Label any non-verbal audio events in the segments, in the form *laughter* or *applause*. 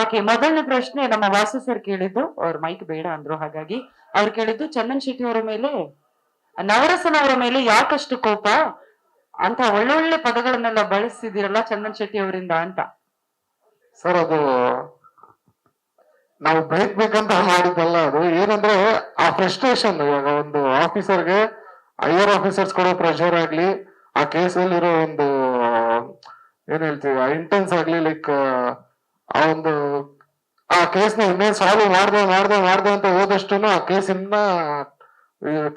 Okay ಮೊದಲನೇ ಪ್ರಶ್ನೆ ನಮ್ಮ ವಾಸು ಸರ್ ಕೇಳಿದ್ದು, ಅವ್ರ ಮೈಕ್ ಬೇಡ ಅಂದ್ರು ಹಾಗಾಗಿ, ಅವ್ರು ಕೇಳಿದ್ದು ಚಂದನ್ ಶೆಟ್ಟಿ ಅವರ ಮೇಲೆ, ನವರಸನ ಅವರ ಮೇಲೆ ಯಾಕಷ್ಟು ಕೋಪ? ಅಂತ ಒಳ್ಳೊಳ್ಳೆ ಪದಗಳನ್ನೆಲ್ಲ ಬಳಸಿದಿರಲ್ಲ ಚಂದನ್ ಶೆಟ್ಟಿ ಅವರಿಂದ ಅಂತ. ಸರ್ ಅದು ನಾವು ಬೈಕ್ಬೇಕಂತ ಮಾಡಿದ್ದಲ್ಲ ಅದು. ಏನಂದ್ರೆ, ಆ ಫ್ರಸ್ಟ್ರೇಷನ್ ಇವಾಗ ಒಂದು ಆಫೀಸರ್ಗೆ ಹೈಯರ್ ಆಫೀಸರ್ಸ್ ಕೊಡೋ ಪ್ರೆಷರ್ ಆಗ್ಲಿ, ಆ ಕೇಸಲ್ಲಿರೋ ಒಂದು, ಏನ್ ಹೇಳ್ತೀವಿ ಇಂಟೆನ್ಸ್ ಆಗ್ಲಿ ಲೈಕ್ ಆ ಒಂದು ಆ ಕೇಸ್ನ ಇನ್ನೇನ್ ಸಾಲ್ವ್ ಮಾಡ್ದೆ ಮಾಡ್ದೆ ಮಾಡ್ದೆ ಅಂತ ಹೋದಷ್ಟು ಆ ಕೇಸ್ ಇನ್ನ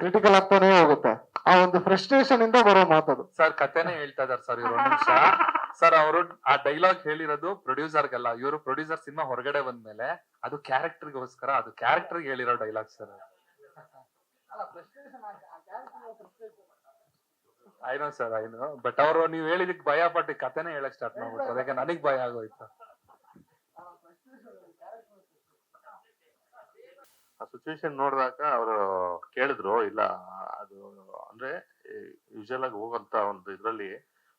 ಕ್ರಿಟಿಕಲ್ ಆಗ್ತಾನೆ ಹೋಗುತ್ತೆ. ಆ ಒಂದು ಫ್ರಸ್ಟ್ರೇಷನ್ ಇಂದ ಬರೋ ಮಾತದು. ಸರ್ ಕಥೆನೇ ಹೇಳ್ತಾ ಇದಾರೆ ಸರ್ ಇವರು ಒಂದ್ ನಿಮಿಷ. ಸರ್ ಅವರು ಆ ಡೈಲಾಗ್ ಹೇಳಿರೋದು ಪ್ರೊಡ್ಯೂಸರ್ಗೆಲ್ಲ ಇವರು ಪ್ರೊಡ್ಯೂಸರ್ ಸಿನಿಮಾ ಹೊರಗಡೆ ಬಂದ್ಮೇಲೆ ಅದು ಕ್ಯಾರೆಕ್ಟರ್ಗೋಸ್ಕರ ಅದು ಕ್ಯಾರೆಕ್ಟರ್ಗೆ ಹೇಳಿರೋ dialogue sir. I know sir I know but ಅವರು ನೀವು ಹೇಳಿದಕ್ಕೆ ಭಯ ಪಟ್ಟು ಕಥೆನೇ ಹೇಳಕ್ ಸ್ಟಾರ್ಟ್ ಮಾಡ್ಬಿಟ್ಟು ಅದಕ್ಕೆ ನನಗ್ ಭಯ ಆಗೋಯ್ತು. ಆ ಸಿಚುವೇಶನ್ ನೋಡಿದಾಗ ಅವರು ಕೇಳಿದ್ರು, ಇಲ್ಲ, ಅದು ಅಂದ್ರೆ ಯೂಶಲ್ ಆಗಿ ಹೋಗಂತ ಒಂದು ಇದರಲ್ಲಿ,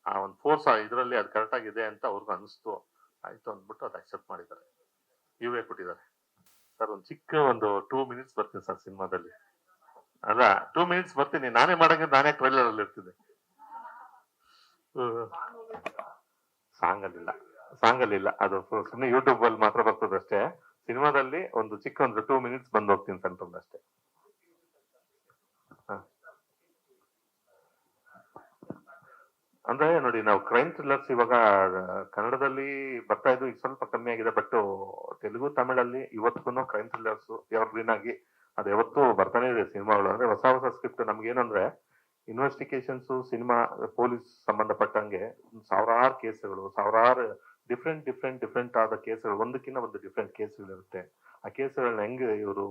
ಆ ಒಂದು ಫೋರ್ಸ್ ಇದರಲ್ಲಿ ಅದು ಕರೆಕ್ಟ್ ಆಗಿದೆ ಅಂತ ಅವ್ರಿಗೂ ಅನಿಸ್ತು ಆಯ್ತು ಅಂದ್ಬಿಟ್ಟು ಅದು ಅಕ್ಸೆಪ್ಟ್ ಮಾಡಿದ್ದಾರೆ. ಇವೇ ಕೊಟ್ಟಿದ್ದಾರೆ. ಸರ್, ಒಂದು ಚಿಕ್ಕ ಒಂದು ಟೂ ಮಿನಿಟ್ಸ್ ಬರ್ತೀನಿ ಸರ್ ಸಿನಿಮಾದಲ್ಲಿ. ಅಲ್ಲ ಟೂ ಮಿನಿಟ್ಸ್ ಬರ್ತೀನಿ. ನಾನೇ ಮಾಡಂಗೆ ನಾನೇ ಟ್ರೈಲರ್ ಅಲ್ಲಿ ಇರ್ತಿದ್ದೆ ಸಾಂಗ್ ಅಲ್ಲಿಲ್ಲ. ಸಾಂಗ್ ಅಲ್ಲಿಲ್ಲ. ಅದು ಸುಮ್ಮನೆ ಯೂಟ್ಯೂಬ್ ಅಲ್ಲಿ ಮಾತ್ರ ಬರ್ತದೆ ಅಷ್ಟೇ. ಸಿನಿಮಾದಲ್ಲಿ ಒಂದು ಚಿಕ್ಕ ಒಂದು ಟೂ ಮಿನಿಟ್ಸ್ ಬಂದು ಹೋಗ್ತೀನಿ ಸೆಂಟ್ರಲ್ ಅಷ್ಟೇ. ಅಂದ್ರೆ ನೋಡಿ, ನಾವು ಕ್ರೈಮ್ ಥ್ರಿಲ್ಲರ್ಸ್ ಇವಾಗ, ಕನ್ನಡದಲ್ಲಿ ಬರ್ತಾ ಇದ್ದು ಈಗ ಸ್ವಲ್ಪ ಕಮ್ಮಿ ಆಗಿದೆ ಬಟ್ ತೆಲುಗು, ತಮಿಳಲ್ಲಿ ಇವತ್ತಿಗೂ ಕ್ರೈಮ್ ಥ್ರಿಲ್ಲರ್ಸ್ ಎವರ್ಗ್ರೀನ್ ಆಗಿ ಅದು ಯಾವತ್ತೂ ಬರ್ತಾನೆ ಇದೆ ಸಿನಿಮಾಗಳು ಅಂದ್ರೆ ಹೊಸ ಹೊಸ ಸ್ಕ್ರಿಪ್ಟ್ ನಮ್ಗೆ ಏನಂದ್ರೆ ಇನ್ವೆಸ್ಟಿಗೇಷನ್ಸ್ ಸಿನಿಮಾ ಪೊಲೀಸ್ ಸಂಬಂಧಪಟ್ಟಂಗೆ ಸಾವಿರಾರು ಕೇಸ್ಗಳು, ಸಾವಿರಾರು ಡಿಫ್ರೆಂಟ್ ಡಿಫ್ರೆಂಟ್ ಡಿಫ್ರೆಂಟ್ ಆದ ಕೇಸ್ಗಳು, ಒಂದಕ್ಕಿಂತ ಒಂದು ಡಿಫ್ರೆಂಟ್ ಕೇಸ್ಗಳಿರುತ್ತೆ. ಆ ಕೇಸ್ಗಳನ್ನ ಹೆಂಗೆ ಇವರು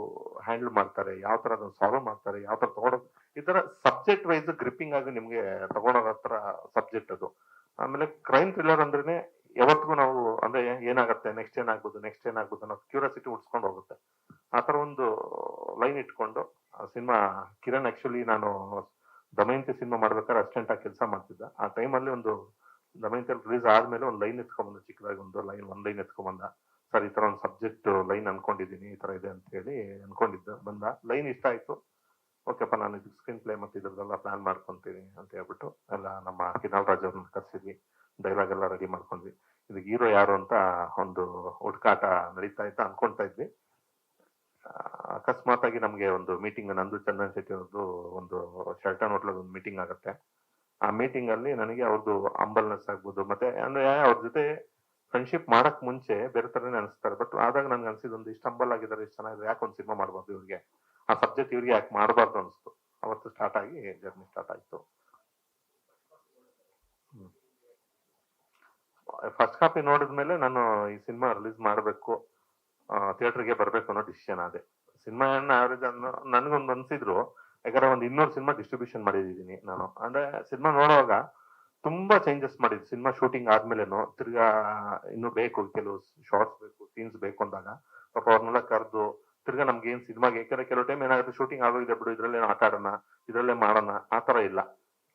ಹ್ಯಾಂಡಲ್ ಮಾಡ್ತಾರೆ, ಯಾವ ತರ ಅದನ್ನು ಸಾಲ್ವ್ ಮಾಡ್ತಾರೆ, ಯಾವ ತರ ತಗೊಳೋದು ಈ ತರ ಸಬ್ಜೆಕ್ಟ್ ವೈಸ್ ಗ್ರಿಪ್ಪಿಂಗ್ ಆಗಿ ನಿಮ್ಗೆ ತಗೊಳೋದ ಹತ್ರ ಸಬ್ಜೆಕ್ಟ್ ಅದು. ಆಮೇಲೆ ಕ್ರೈಮ್ ಥ್ರಿಲ್ಲರ್ ಅಂದ್ರೇನೆ ಯಾವತ್ತಿಗೂ ನಾವು ಅಂದ್ರೆ ಏನಾಗುತ್ತೆ ನೆಕ್ಸ್ಟ್ ಏನಾಗ್ಬೋದು ನೆಕ್ಸ್ಟ್ ಏನಾಗ್ಬೋದು ಅನ್ನೋ ಕ್ಯೂರಿಯಾಸಿಟಿ ಉಡ್ಸ್ಕೊಂಡು ಹೋಗುತ್ತೆ. ಆ ತರ ಒಂದು ಲೈನ್ ಇಟ್ಕೊಂಡು ಸಿನಿಮಾ ಕಿರಣ್ ಆಕ್ಚುಲಿ ನಾನು ದಮಯಂತಿ ಸಿನಿಮಾ ಮಾಡ್ಬೇಕಾದ್ರೆ ಅಸಿಸ್ಟೆಂಟ್ ಆಗಿ ಕೆಲಸ ಮಾಡ್ತಿದ್ದ. ಆ ಟೈಮಲ್ಲಿ ಒಂದು ದಮಯಂತಿ ರಿಲೀಸ್ ಆದ್ಮೇಲೆ ಒಂದು ಲೈನ್ ಎತ್ಕೊಂಡ್ಬಂದ, ಚಿಕ್ಕದಾಗಿ ಒಂದು ಲೈನ್ ಒಂದು ಲೈನ್ ಎತ್ಕೊಂಡ್ಬಂದ. ಸರ್, ಈ ತರ ಒಂದು ಸಬ್ಜೆಕ್ಟ್ ಲೈನ್ ಅನ್ಕೊಂಡಿದ್ದೀನಿ, ಈ ತರ ಇದೆ ಅಂತ ಹೇಳಿ ಅನ್ಕೊಂಡಿದ್ದ. ಬಂದ ಲೈನ್ ಇಷ್ಟ ಆಯ್ತು. ಓಕೆಪ್ಪ, ನಾನು ಇದು ಸ್ಕ್ರೀನ್ ಪ್ಲೇ ಮತ್ತೆ ಇದ್ರದ್ದೆಲ್ಲ ಪ್ಲಾನ್ ಮಾಡ್ಕೊಂತೀನಿ ಅಂತ ಹೇಳ್ಬಿಟ್ಟು, ಎಲ್ಲ ನಮ್ಮ ಕಿನಾಲ್ ರಾಜ್ ಅವ್ರನ್ನ ಕರ್ಸಿದ್ವಿ. ಡೈಲಾಗ್ ಎಲ್ಲ ರೆಡಿ ಮಾಡ್ಕೊಂಡ್ವಿ. ಇದಕ್ಕೆ ಹೀರೋ ಯಾರು ಅಂತ ಒಂದು ಹುಡುಕಾಟ ನಡೀತಾ ಇತ್ತು ಅನ್ಕೊಂತಾ ಇದ್ವಿ. ಅಕಸ್ಮಾತ್ ಆಗಿ ನಮ್ಗೆ ಒಂದು ಮೀಟಿಂಗ್ ನಂದು ಚಂದನ್ ಶೆಟ್ಟಿ ಅವ್ರದ್ದು ಒಂದು ಶೆಲ್ಟನ್ ಹೋಟ್ಲಲ್ಲಿ ಒಂದು ಮೀಟಿಂಗ್ ಆಗುತ್ತೆ. ಆ ಮೀಟಿಂಗ್ ಅಲ್ಲಿ ನನಗೆ ಅವ್ರದ್ದು ಅಂಬಲ್ನೆಸ್ ಆಗ್ಬೋದು, ಮತ್ತೆ ಅಂದ್ರೆ ಅವ್ರ ಜೊತೆ ಫ್ರೆಂಡ್ಶಿಪ್ ಮಾಡಕ್ ಮುಂಚೆ ಬೇರೆ ತರನೇ ಅನಿಸ್ತಾರೆ ಬಟ್ ಆದಾಗ ನನ್ಗೆ ಅನ್ಸಿದ್ ಒಂದು ಇಷ್ಟ ಅಂಬಲ್ ಆಗಿದ್ದಾರೆ, ಇಷ್ಟ ಚೆನ್ನಾಗಿದೆ ಯಾಕೆ ಒಂದು ಸಿನಿಮಾ ಮಾಡ್ಬಾರ್ದು ಇವ್ರಿಗೆ? ಆ ಸಬ್ಜೆಕ್ಟ್ ಇವ್ರಿಗೆ ಯಾಕೆ ಮಾಡಬಾರ್ದು ಅನಿಸ್ತು. ಅವತ್ತು ಸ್ಟಾರ್ಟ್ ಆಗಿ ಜರ್ನಿ ಸ್ಟಾರ್ಟ್ ಆಯ್ತು. ಫಸ್ಟ್ ಕಾಪಿ ನೋಡಿದ್ಮೇಲೆ ನಾನು ಈ ಸಿನಿಮಾ ರಿಲೀಸ್ ಮಾಡಬೇಕು ಥಿಯೇಟರ್ಗೆ ಬರಬೇಕು ಅನ್ನೋ ಡಿಸಿಷನ್ ಅದೇ ಸಿನಿಮಾ ಆವರೇಜ್ ನನ್ಗೊಂದು ಅನ್ಸಿದ್ರು ಯಾಕಂದ್ರೆ ಒಂದು ಇನ್ನೂರು ಸಿನಿಮಾ ಡಿಸ್ಟ್ರಿಬ್ಯೂಷನ್ ಮಾಡಿದೀನಿ ನಾನು. ಅಂದ್ರೆ ಸಿನಿಮಾ ನೋಡುವಾಗ ತುಂಬಾ ಚೇಂಜಸ್ ಮಾಡಿದ್ವಿ ಸಿನಿಮಾ ಶೂಟಿಂಗ್ ಆದ್ಮೇಲೆನು ತಿರ್ಗಾ ಇನ್ನು ಬೇಕು, ಕೆಲವು ಶಾರ್ಟ್ಸ್ ಬೇಕು ಸೀನ್ಸ್ ಬೇಕು ಅಂದಾಗ ಪಾಪ ಅವ್ರನ್ನೆಲ್ಲ ಕರೆದು ತಿರ್ಗಾ ನಮ್ಗೆ ಏನ್ ಸಿನಿಮಾಗೆ, ಯಾಕಂದ್ರೆ ಕೆಲವು ಟೈಮ್ ಏನಾಗುತ್ತೆ ಶೂಟಿಂಗ್ ಆಗೋಗಿದೆ ಬಿಡು, ಇದ್ರಲ್ಲೇ ಆಟ ಆಡೋಣ, ಇದ್ರಲ್ಲೇ ಮಾಡೋಣ, ಆ ತರ ಇಲ್ಲ.